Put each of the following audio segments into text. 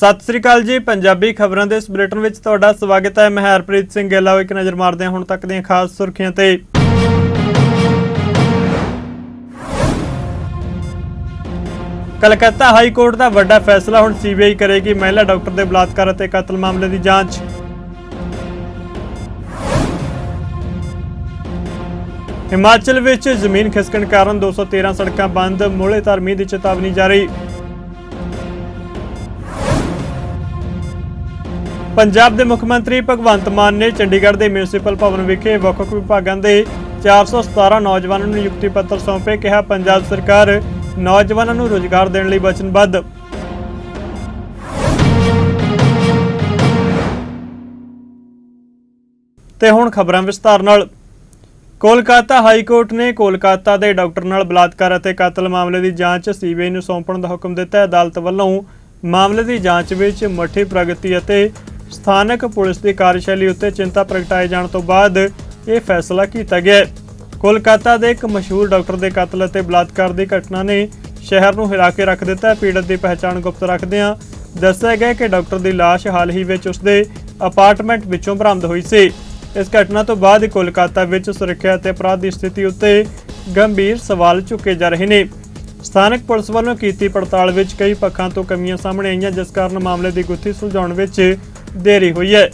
ਸਤਿ ਸ੍ਰੀ ਅਕਾਲ ਜੀ, ਪੰਜਾਬੀ ਖਬਰਾਂ ਦੇ ਇਸ ਬੁਲੇਟਿਨ ਵਿੱਚ ਤੁਹਾਡਾ ਸਵਾਗਤ ਹੈ। ਮੈਂ ਹਰਪ੍ਰੀਤ ਸਿੰਘ ਗਿੱਲ ਆਓ ਇੱਕ ਨਜ਼ਰ ਮਾਰਦੇ ਹਾਂ ਹੁਣ ਤੱਕ ਦੀਆਂ ਖਾਸ ਸੁਰਖੀਆਂ ਤੇ। ਕਲਕੱਤਾ ਹਾਈ ਕੋਰਟ ਦਾ ਵੱਡਾ ਫੈਸਲਾ ਹੁਣ ਸੀਬੀਆਈ ਕਰੇਗੀ। ਮਹਿਲਾ ਡਾਕਟਰ ਦੇ ਬਲਾਤਕਾਰ ਅਤੇ ਕਤਲ ਮਾਮਲੇ ਦੀ ਜਾਂਚ। ਹਿਮਾਚਲ ਵਿੱਚ ਜ਼ਮੀਨ ਖਿਸਕਣ ਕਾਰਨ 213 ਸੜਕਾਂ ਬੰਦ ਮੂਹਰੇਧਰ ਧਰਮੀ ਦੀ ਚੇਤਾਵਨੀ ਜਾਰੀ। ਪੰਜਾਬ ਦੇ ਮੁੱਖ ਮੰਤਰੀ ਭਗਵੰਤ ਮਾਨ ਨੇ ਚੰਡੀਗੜ੍ਹ ਦੇ ਮਿਊਨਿਸਪਲ ਭਵਨ ਵਿਖੇ ਵੱਖ-ਵੱਖ ਵਿਭਾਗਾਂ ਦੇ 417 ਨੌਜਵਾਨਾਂ ਨੂੰ ਨਿਯੁਕਤੀ ਪੱਤਰ ਸੌਂਪੇ, ਕਿਹਾ ਪੰਜਾਬ ਸਰਕਾਰ ਨੌਜਵਾਨਾਂ ਨੂੰ ਰੋਜ਼ਗਾਰ ਦੇਣ ਲਈ ਵਚਨਬੱਧ। ਤੇ ਹੁਣ ਖਬਰਾਂ ਵਿਸਤਾਰ ਨਾਲ। ਕੋਲਕਾਤਾ ਹਾਈ ਕੋਰਟ ਨੇ ਕੋਲਕਾਤਾ ਦੇ ਡਾਕਟਰ ਨਾਲ ਬਲਾਤਕਾਰ ਅਤੇ ਕਤਲ ਮਾਮਲੇ ਦੀ ਜਾਂਚ ਸੀਬੀਆਈ ਨੂੰ ਸੌਂਪਣ ਦਾ ਹੁਕਮ ਦਿੱਤਾ। ਹੈ ਅਦਾਲਤ ਵੱਲੋਂ ਮਾਮਲੇ ਦੀ ਜਾਂਚ ਵਿੱਚ ਮੱਠੀ ਪ੍ਰਗਤੀ ਅਤੇ ਸਥਾਨਕ ਪੁਲਿਸ ਦੀ ਕਾਰਜਸ਼ੈਲੀ ਉੱਤੇ ਚਿੰਤਾ ਪ੍ਰਗਟਾਏ ਜਾਣ ਤੋਂ ਬਾਅਦ ਇਹ ਫੈਸਲਾ ਕੀਤਾ ਗਿਆ ਕੋਲਕਾਤਾ ਦੇ ਇੱਕ ਮਸ਼ਹੂਰ ਡਾਕਟਰ ਦੇ ਕਤਲ ਅਤੇ ਬਲਾਤਕਾਰ ਦੀ ਘਟਨਾ ਨੇ ਸ਼ਹਿਰ ਨੂੰ ਹਿਲਾ ਕੇ ਰੱਖ ਦਿੱਤਾ ਪੀੜਤ ਦੀ ਪਹਿਚਾਣ ਗੁਪਤ ਰੱਖਦਿਆਂ ਦੱਸਿਆ ਗਿਆ ਕਿ ਡਾਕਟਰ ਦੀ ਲਾਸ਼ ਹਾਲ ਹੀ ਵਿੱਚ ਉਸਦੇ ਅਪਾਰਟਮੈਂਟ ਵਿੱਚੋਂ ਬਰਾਮਦ ਹੋਈ ਸੀ। ਇਸ ਘਟਨਾ ਤੋਂ ਬਾਅਦ ਕੋਲਕਾਤਾ ਵਿੱਚ ਸੁਰੱਖਿਆ ਅਤੇ ਅਪਰਾਧ ਦੀ ਸਥਿਤੀ ਉੱਤੇ ਗੰਭੀਰ ਸਵਾਲ ਚੁੱਕੇ ਜਾ ਰਹੇ ਨੇ। ਸਥਾਨਕ ਪੁਲਿਸ ਵੱਲੋਂ ਕੀਤੀ ਪੜਤਾਲ ਵਿੱਚ ਕਈ ਪੱਖਾਂ ਤੋਂ ਕਮੀਆਂ ਸਾਹਮਣੇ ਆਈਆਂ, ਜਿਸ ਕਾਰਨ ਮਾਮਲੇ ਦੀ ਗੁੱਥੀ ਸੁਲਝਾਉਣ ਵਿੱਚ ਦੇਰੀ ਹੋਈ ਹੈ।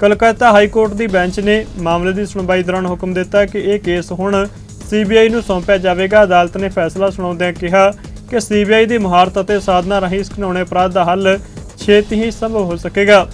ਕੋਲਕਾਤਾ ਹਾਈ ਕੋਰਟ ਦੀ ਬੈਂਚ ਨੇ ਮਾਮਲੇ ਦੀ ਸੁਣਵਾਈ ਦੌਰਾਨ ਹੁਕਮ ਦਿੱਤਾ ਕਿ ਇਹ ਕੇਸ ਹੁਣ ਸੀਬੀਆਈ ਨੂੰ ਸੌਂਪਿਆ ਜਾਵੇਗਾ। ਅਦਾਲਤ ਨੇ ਫੈਸਲਾ ਸੁਣਾਉਂਦਿਆਂ ਕਿਹਾ ਕਿ ਸੀਬੀਆਈ ਦੀ ਮੁਹਾਰਤ ਅਤੇ ਸਾਧਨਾ ਰਾਹੀਂ ਇਸ ਘਿਨੌਣੇ ਅਪਰਾਧ ਦਾ ਹੱਲ ਛੇਤੀ ਹੀ ਸੰਭਵ ਹੋ ਸਕੇਗਾ।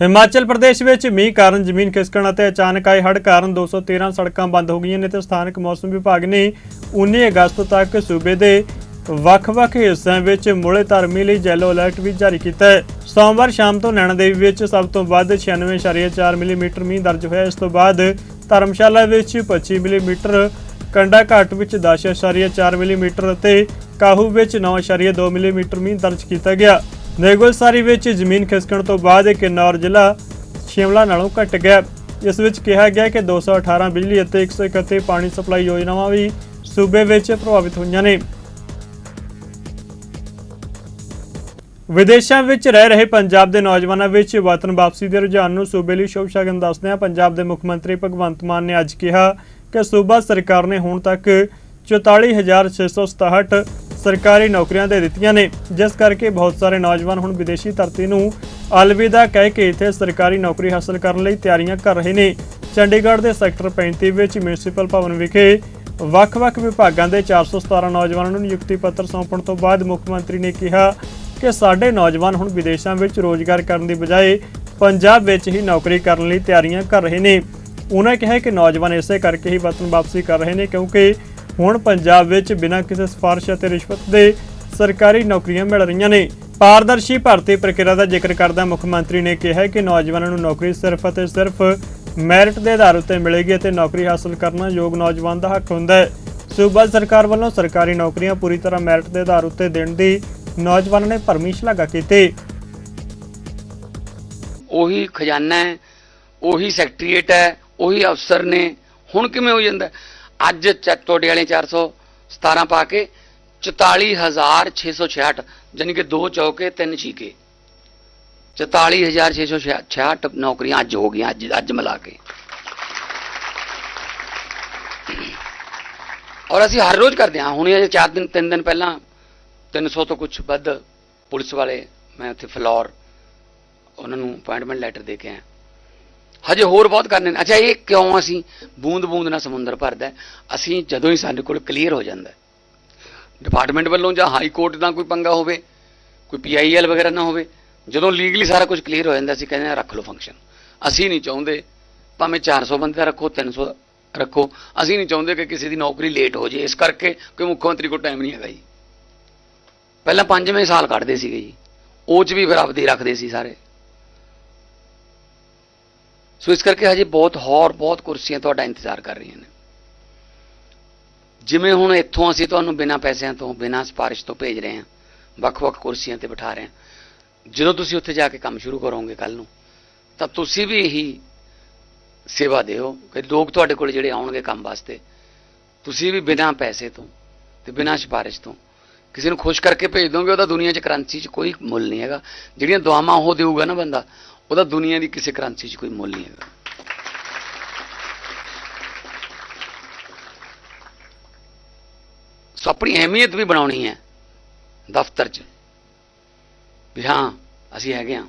ਹਿਮਾਚਲ ਪ੍ਰਦੇਸ਼ ਵਿੱਚ ਮੀਂਹ ਕਾਰਨ ਜ਼ਮੀਨ ਖਿਸਕਣ ਅਤੇ ਅਚਾਨਕ ਆਏ ਹੜ੍ਹ ਕਾਰਨ 213 ਸੜਕਾਂ ਬੰਦ ਹੋ ਗਈਆਂ ਨੇ ਤੇ ਸਥਾਨਕ ਮੌਸਮ ਵਿਭਾਗ ਨੇ 19 ਅਗਸਤ ਤੱਕ ਸੂਬੇ ਦੇ ਵੱਖ-ਵੱਖ ਹਿੱਸਿਆਂ ਵਿੱਚ ਮੁੜੇ ਧਰਮੀ ਲਈ ਯੈਲੋ ਅਲਰਟ ਵੀ ਜਾਰੀ ਕੀਤਾ ਹੈ। ਸੋਮਵਾਰ ਸ਼ਾਮ ਤੋਂ ਨੈਣਾ ਦੇਵੀ ਵਿੱਚ ਸਭ ਤੋਂ ਵੱਧ 96.4 ਮਿਲੀਮੀਟਰ ਮੀਂਹ ਦਰਜ ਹੋਇਆ। ਇਸ ਤੋਂ ਬਾਅਦ ਧਰਮਸ਼ਾਲਾ ਵਿੱਚ 25 ਮਿਲੀਮੀਟਰ ਕੰਡਾ ਘਾਟ ਵਿੱਚ 10.4 ਮਿਲੀਮੀਟਰ ਅਤੇ ਕਾਹੂ ਵਿੱਚ 9.2 ਮਿਲੀਮੀਟਰ ਮੀਂਹ ਦਰਜ ਕੀਤਾ ਗਿਆ। ਨੇਗਲਸਾਰੀ ਵਿੱਚ ਜ਼ਮੀਨ ਖਿਸਕਣ ਤੋਂ ਬਾਅਦ ਕਿੰਨੌਰ ਜ਼ਿਲ੍ਹਾ ਸ਼ਿਮਲਾ ਨਾਲੋਂ ਘਟ ਗਿਆ। ਇਸ ਵਿੱਚ ਕਿਹਾ ਗਿਆ ਕਿ 218 ਬਿਜਲੀ ਅਤੇ 131 ਪਾਣੀ ਸਪਲਾਈ ਯੋਜਨਾਵਾਂ ਵੀ ਸੂਬੇ ਵਿੱਚ ਪ੍ਰਭਾਵਿਤ ਹੋਈਆਂ ਨੇ। ਵਿਦੇਸ਼ਾਂ ਵਿੱਚ ਰਹਿ ਰਹੇ ਪੰਜਾਬ ਦੇ ਨੌਜਵਾਨਾਂ ਵਿੱਚ ਵਤਨ ਵਾਪਸੀ ਦੇ ਰੁਝਾਨ ਨੂੰ ਸੂਬੇ ਲਈ ਸ਼ੁਭ ਸ਼ਗਨ ਦੱਸਦਿਆਂ ਪੰਜਾਬ ਦੇ ਮੁੱਖ ਮੰਤਰੀ ਭਗਵੰਤ ਮਾਨ ਨੇ ਅੱਜ ਕਿਹਾ ਕਿ ਸੂਬਾ ਸਰਕਾਰ ਨੇ ਹੁਣ ਤੱਕ 44667 ਸਰਕਾਰੀ ਨੌਕਰੀਆਂ ਦੇ ਦਿੱਤੀਆਂ ਨੇ, ਜਿਸ ਕਰਕੇ ਬਹੁਤ ਸਾਰੇ ਨੌਜਵਾਨ ਹੁਣ ਵਿਦੇਸ਼ੀ ਧਰਤੀ ਨੂੰ ਅਲਵਿਦਾ ਕਹਿ ਕੇ ਇੱਥੇ ਸਰਕਾਰੀ ਨੌਕਰੀ ਹਾਸਲ ਕਰਨ ਲਈ ਤਿਆਰੀਆਂ ਕਰ ਰਹੇ ਨੇ। ਚੰਡੀਗੜ੍ਹ ਦੇ ਸੈਕਟਰ 35 ਵਿੱਚ ਮਿਊਨਿਸਪਲ ਭਵਨ ਵਿਖੇ ਵੱਖ-ਵੱਖ ਵਿਭਾਗਾਂ ਦੇ 417 ਨੌਜਵਾਨਾਂ ਨੂੰ ਨਿਯੁਕਤੀ ਪੱਤਰ ਸੌਂਪਣ ਤੋਂ ਬਾਅਦ ਮੁੱਖ ਮੰਤਰੀ ਨੇ ਕਿਹਾ ਕਿ ਸਾਡੇ ਨੌਜਵਾਨ ਹੁਣ ਵਿਦੇਸ਼ਾਂ ਵਿੱਚ ਰੋਜ਼ਗਾਰ ਕਰਨ ਦੀ ਬਜਾਏ ਪੰਜਾਬ ਵਿੱਚ ਹੀ ਨੌਕਰੀ ਕਰਨ ਲਈ ਤਿਆਰੀਆਂ ਕਰ ਰਹੇ ਨੇ। ਉਹਨਾਂ ਕਿਹਾ ਕਿ ਨੌਜਵਾਨ ਇਸੇ ਕਰਕੇ ਹੀ ਵਤਨ ਵਾਪਸੀ ਕਰ ਰਹੇ ਨੇ ਕਿਉਂਕਿ ਹੁਣ ਪੰਜਾਬ ਵਿੱਚ ਬਿਨਾਂ ਕਿਸੇ ਸਿਫਾਰਿਸ਼ ਅਤੇ ਰਿਸ਼ਵਤ ਦੇ ਸਰਕਾਰੀ ਨੌਕਰੀਆਂ ਮਿਲ ਰਹੀਆਂ ਨੇ। ਪਾਰਦਰਸ਼ੀ ਭਰਤੀ ਪ੍ਰਕਿਰਿਆ ਦਾ ਜ਼ਿਕਰ ਕਰਦਾ ਮੁੱਖ ਮੰਤਰੀ ਨੇ ਕਿਹਾ ਕਿ ਨੌਜਵਾਨਾਂ ਨੂੰ ਨੌਕਰੀ ਸਿਰਫ ਅਤੇ ਸਿਰਫ ਮੈਰਿਟ ਦੇ ਆਧਾਰ ਉੱਤੇ ਮਿਲੇਗੀ ਅਤੇ ਨੌਕਰੀ ਹਾਸਲ ਕਰਨਾ ਯੋਗ ਨੌਜਵਾਨ ਦਾ ਹੱਕ ਹੁੰਦਾ ਹੈ। ਸੂਬਾ ਸਰਕਾਰ ਵੱਲੋਂ ਸਰਕਾਰੀ ਨੌਕਰੀਆਂ ਪੂਰੀ ਤਰ੍ਹਾਂ ਮੈਰਿਟ ਦੇ ਆਧਾਰ ਉੱਤੇ ਦੇਣ ਦੀ ਨੌਜਵਾਨਾਂ ਨੇ ਭਰਮੀ ਸ਼ਲਾਘਾ ਕੀਤੀ। ਉਹੀ ਖਜ਼ਾਨਾ ਹੈ, ਉਹੀ ਸੈਕਟਰੀਏਟ ਹੈ, ਉਹੀ ਅਫਸਰ ਨੇ, ਹੁਣ ਕਿਵੇਂ ਹੋ ਜਾਂਦਾ? ਅੱਜ ਚ- ਤੁਹਾਡੇ ਵਾਲੇ 417 ਪਾ ਕੇ 44666 ਯਾਨੀ ਕਿ ਦੋ ਚੌਕੇ, ਤਿੰਨ ਛੀਕੇ। 44666 ਨੌਕਰੀਆਂ ਅੱਜ ਹੋ ਗਈਆਂ, ਅੱਜ ਅੱਜ ਮਿਲਾ ਕੇ। ਔਰ ਅਸੀਂ ਹਰ ਰੋਜ਼ ਕਰਦੇ ਹਾਂ, ਹੁਣੇ ਅਜੇ ਚਾਰ ਦਿਨ, ਤਿੰਨ ਦਿਨ ਪਹਿਲਾਂ 300 ਤੋਂ ਕੁਝ ਵੱਧ ਪੁਲਿਸ ਵਾਲੇ ਮੈਂ ਉੱਥੇ ਫਲੋਰ ਉਹਨਾਂ ਨੂੰ ਅਪਾਇੰਟਮੈਂਟ ਲੈਟਰ ਦੇ ਕੇ ਆਇਆ। ਹਜੇ ਹੋਰ ਬਹੁਤ ਕਰਨੇ ਨੇ। ਅੱਛਾ, ਇਹ ਕਿਉਂ ਅਸੀਂ ਬੂੰਦ ਬੂੰਦ ਨਾਲ ਸਮੁੰਦਰ ਭਰਦਾ ਅਸੀਂ ਜਦੋਂ ਹੀ ਸਾਡੇ ਕੋਲ ਕਲੀਅਰ ਹੋ ਜਾਂਦਾ ਡਿਪਾਰਟਮੈਂਟ ਵੱਲੋਂ ਜਾਂ ਹਾਈ ਕੋਰਟ ਦਾ ਕੋਈ ਪੰਗਾ ਹੋਵੇ, ਕੋਈ ਪੀਆਈਐਲ ਵਗੈਰਾ ਨਾ ਹੋਵੇ, ਜਦੋਂ ਲੀਗਲੀ ਸਾਰਾ ਕੁਝ ਕਲੀਅਰ ਹੋ ਜਾਂਦਾ, ਅਸੀਂ ਕਹਿੰਦੇ ਹਾਂ ਰੱਖ ਲਓ ਫੰਕਸ਼ਨ ਅਸੀਂ ਨਹੀਂ ਚਾਹੁੰਦੇ ਭਾਵੇਂ 400 ਬੰਦੇ ਦਾ ਰੱਖੋ 300 ਰੱਖੋ। ਅਸੀਂ ਨਹੀਂ ਚਾਹੁੰਦੇ ਕਿ ਕਿਸੇ ਦੀ ਨੌਕਰੀ ਲੇਟ ਹੋ ਜੇ ਇਸ ਕਰਕੇ ਕਿ ਮੁੱਖ ਮੰਤਰੀ ਕੋਲ ਟਾਈਮ ਨਹੀਂ ਹੈਗਾ ਜੀ। ਪਹਿਲਾਂ ਪੰਜਵੇਂ ਸਾਲ ਕੱਢਦੇ ਸੀਗੇ ਜੀ। ਉਹ ਚ ਵੀ ਫਿਰ ਰੱਖਦੇ ਸੀ ਸਾਰੇ। ਸੋ ਇਸ ਕਰਕੇ ਹਜੇ ਬਹੁਤ ਹੋਰ, ਬਹੁਤ ਕੁਰਸੀਆਂ ਤੁਹਾਡਾ ਇੰਤਜ਼ਾਰ ਕਰ ਰਹੀਆਂ ਨੇ। ਜਿਵੇਂ ਹੁਣ ਇੱਥੋਂ ਅਸੀਂ ਤੁਹਾਨੂੰ ਬਿਨਾਂ ਪੈਸਿਆਂ ਤੋਂ, ਬਿਨਾਂ ਸਿਫਾਰਿਸ਼ ਤੋਂ ਭੇਜ ਰਹੇ ਹਾਂ, ਵੱਖ-ਵੱਖ ਕੁਰਸੀਆਂ ਤੇ ਬਿਠਾ ਰਹੇ ਹਾਂ। ਜਦੋਂ ਤੁਸੀਂ ਉੱਥੇ ਜਾ ਕੇ ਕੰਮ ਸ਼ੁਰੂ ਕਰੋਗੇ ਕੱਲ ਨੂੰ, ਤਾਂ ਤੁਸੀਂ ਵੀ ਇਹੀ ਸੇਵਾ ਦਿਓ ਕਿ ਲੋਕ ਤੁਹਾਡੇ ਕੋਲ ਜਿਹੜੇ ਆਉਣਗੇ ਕੰਮ ਵਾਸਤੇ, ਤੁਸੀਂ ਵੀ ਬਿਨਾਂ ਪੈਸੇ ਤੋਂ ਤੇ ਬਿਨਾਂ ਸਿਫਾਰਿਸ਼ ਤੋਂ ਕਿਸੇ ਨੂੰ ਖੁਸ਼ ਕਰਕੇ ਭੇਜ ਦੋਗੇ, ਉਹਦਾ ਦੁਨੀਆ 'ਚ ਕਰੰਸੀ 'ਚ ਕੋਈ ਮੁੱਲ ਨਹੀਂ ਹੈਗਾ। ਜਿਹੜੀਆਂ ਦੁਆਵਾਂ ਉਹ ਦੇਊਗਾ ਨਾ ਬੰਦਾ, ਉਹਦਾ ਦੁਨੀਆ ਦੀ ਕਿਸੇ ਕਰੰਸੀ 'ਚ ਕੋਈ ਮੁੱਲ ਨਹੀਂ ਹੈਗਾ। ਸੋ ਆਪਣੀ ਅਹਿਮੀਅਤ ਵੀ ਬਣਾਉਣੀ ਹੈ ਦਫ਼ਤਰ 'ਚ। ਵੀ ਹਾਂ, ਅਸੀਂ ਹੈਗੇ ਹਾਂ।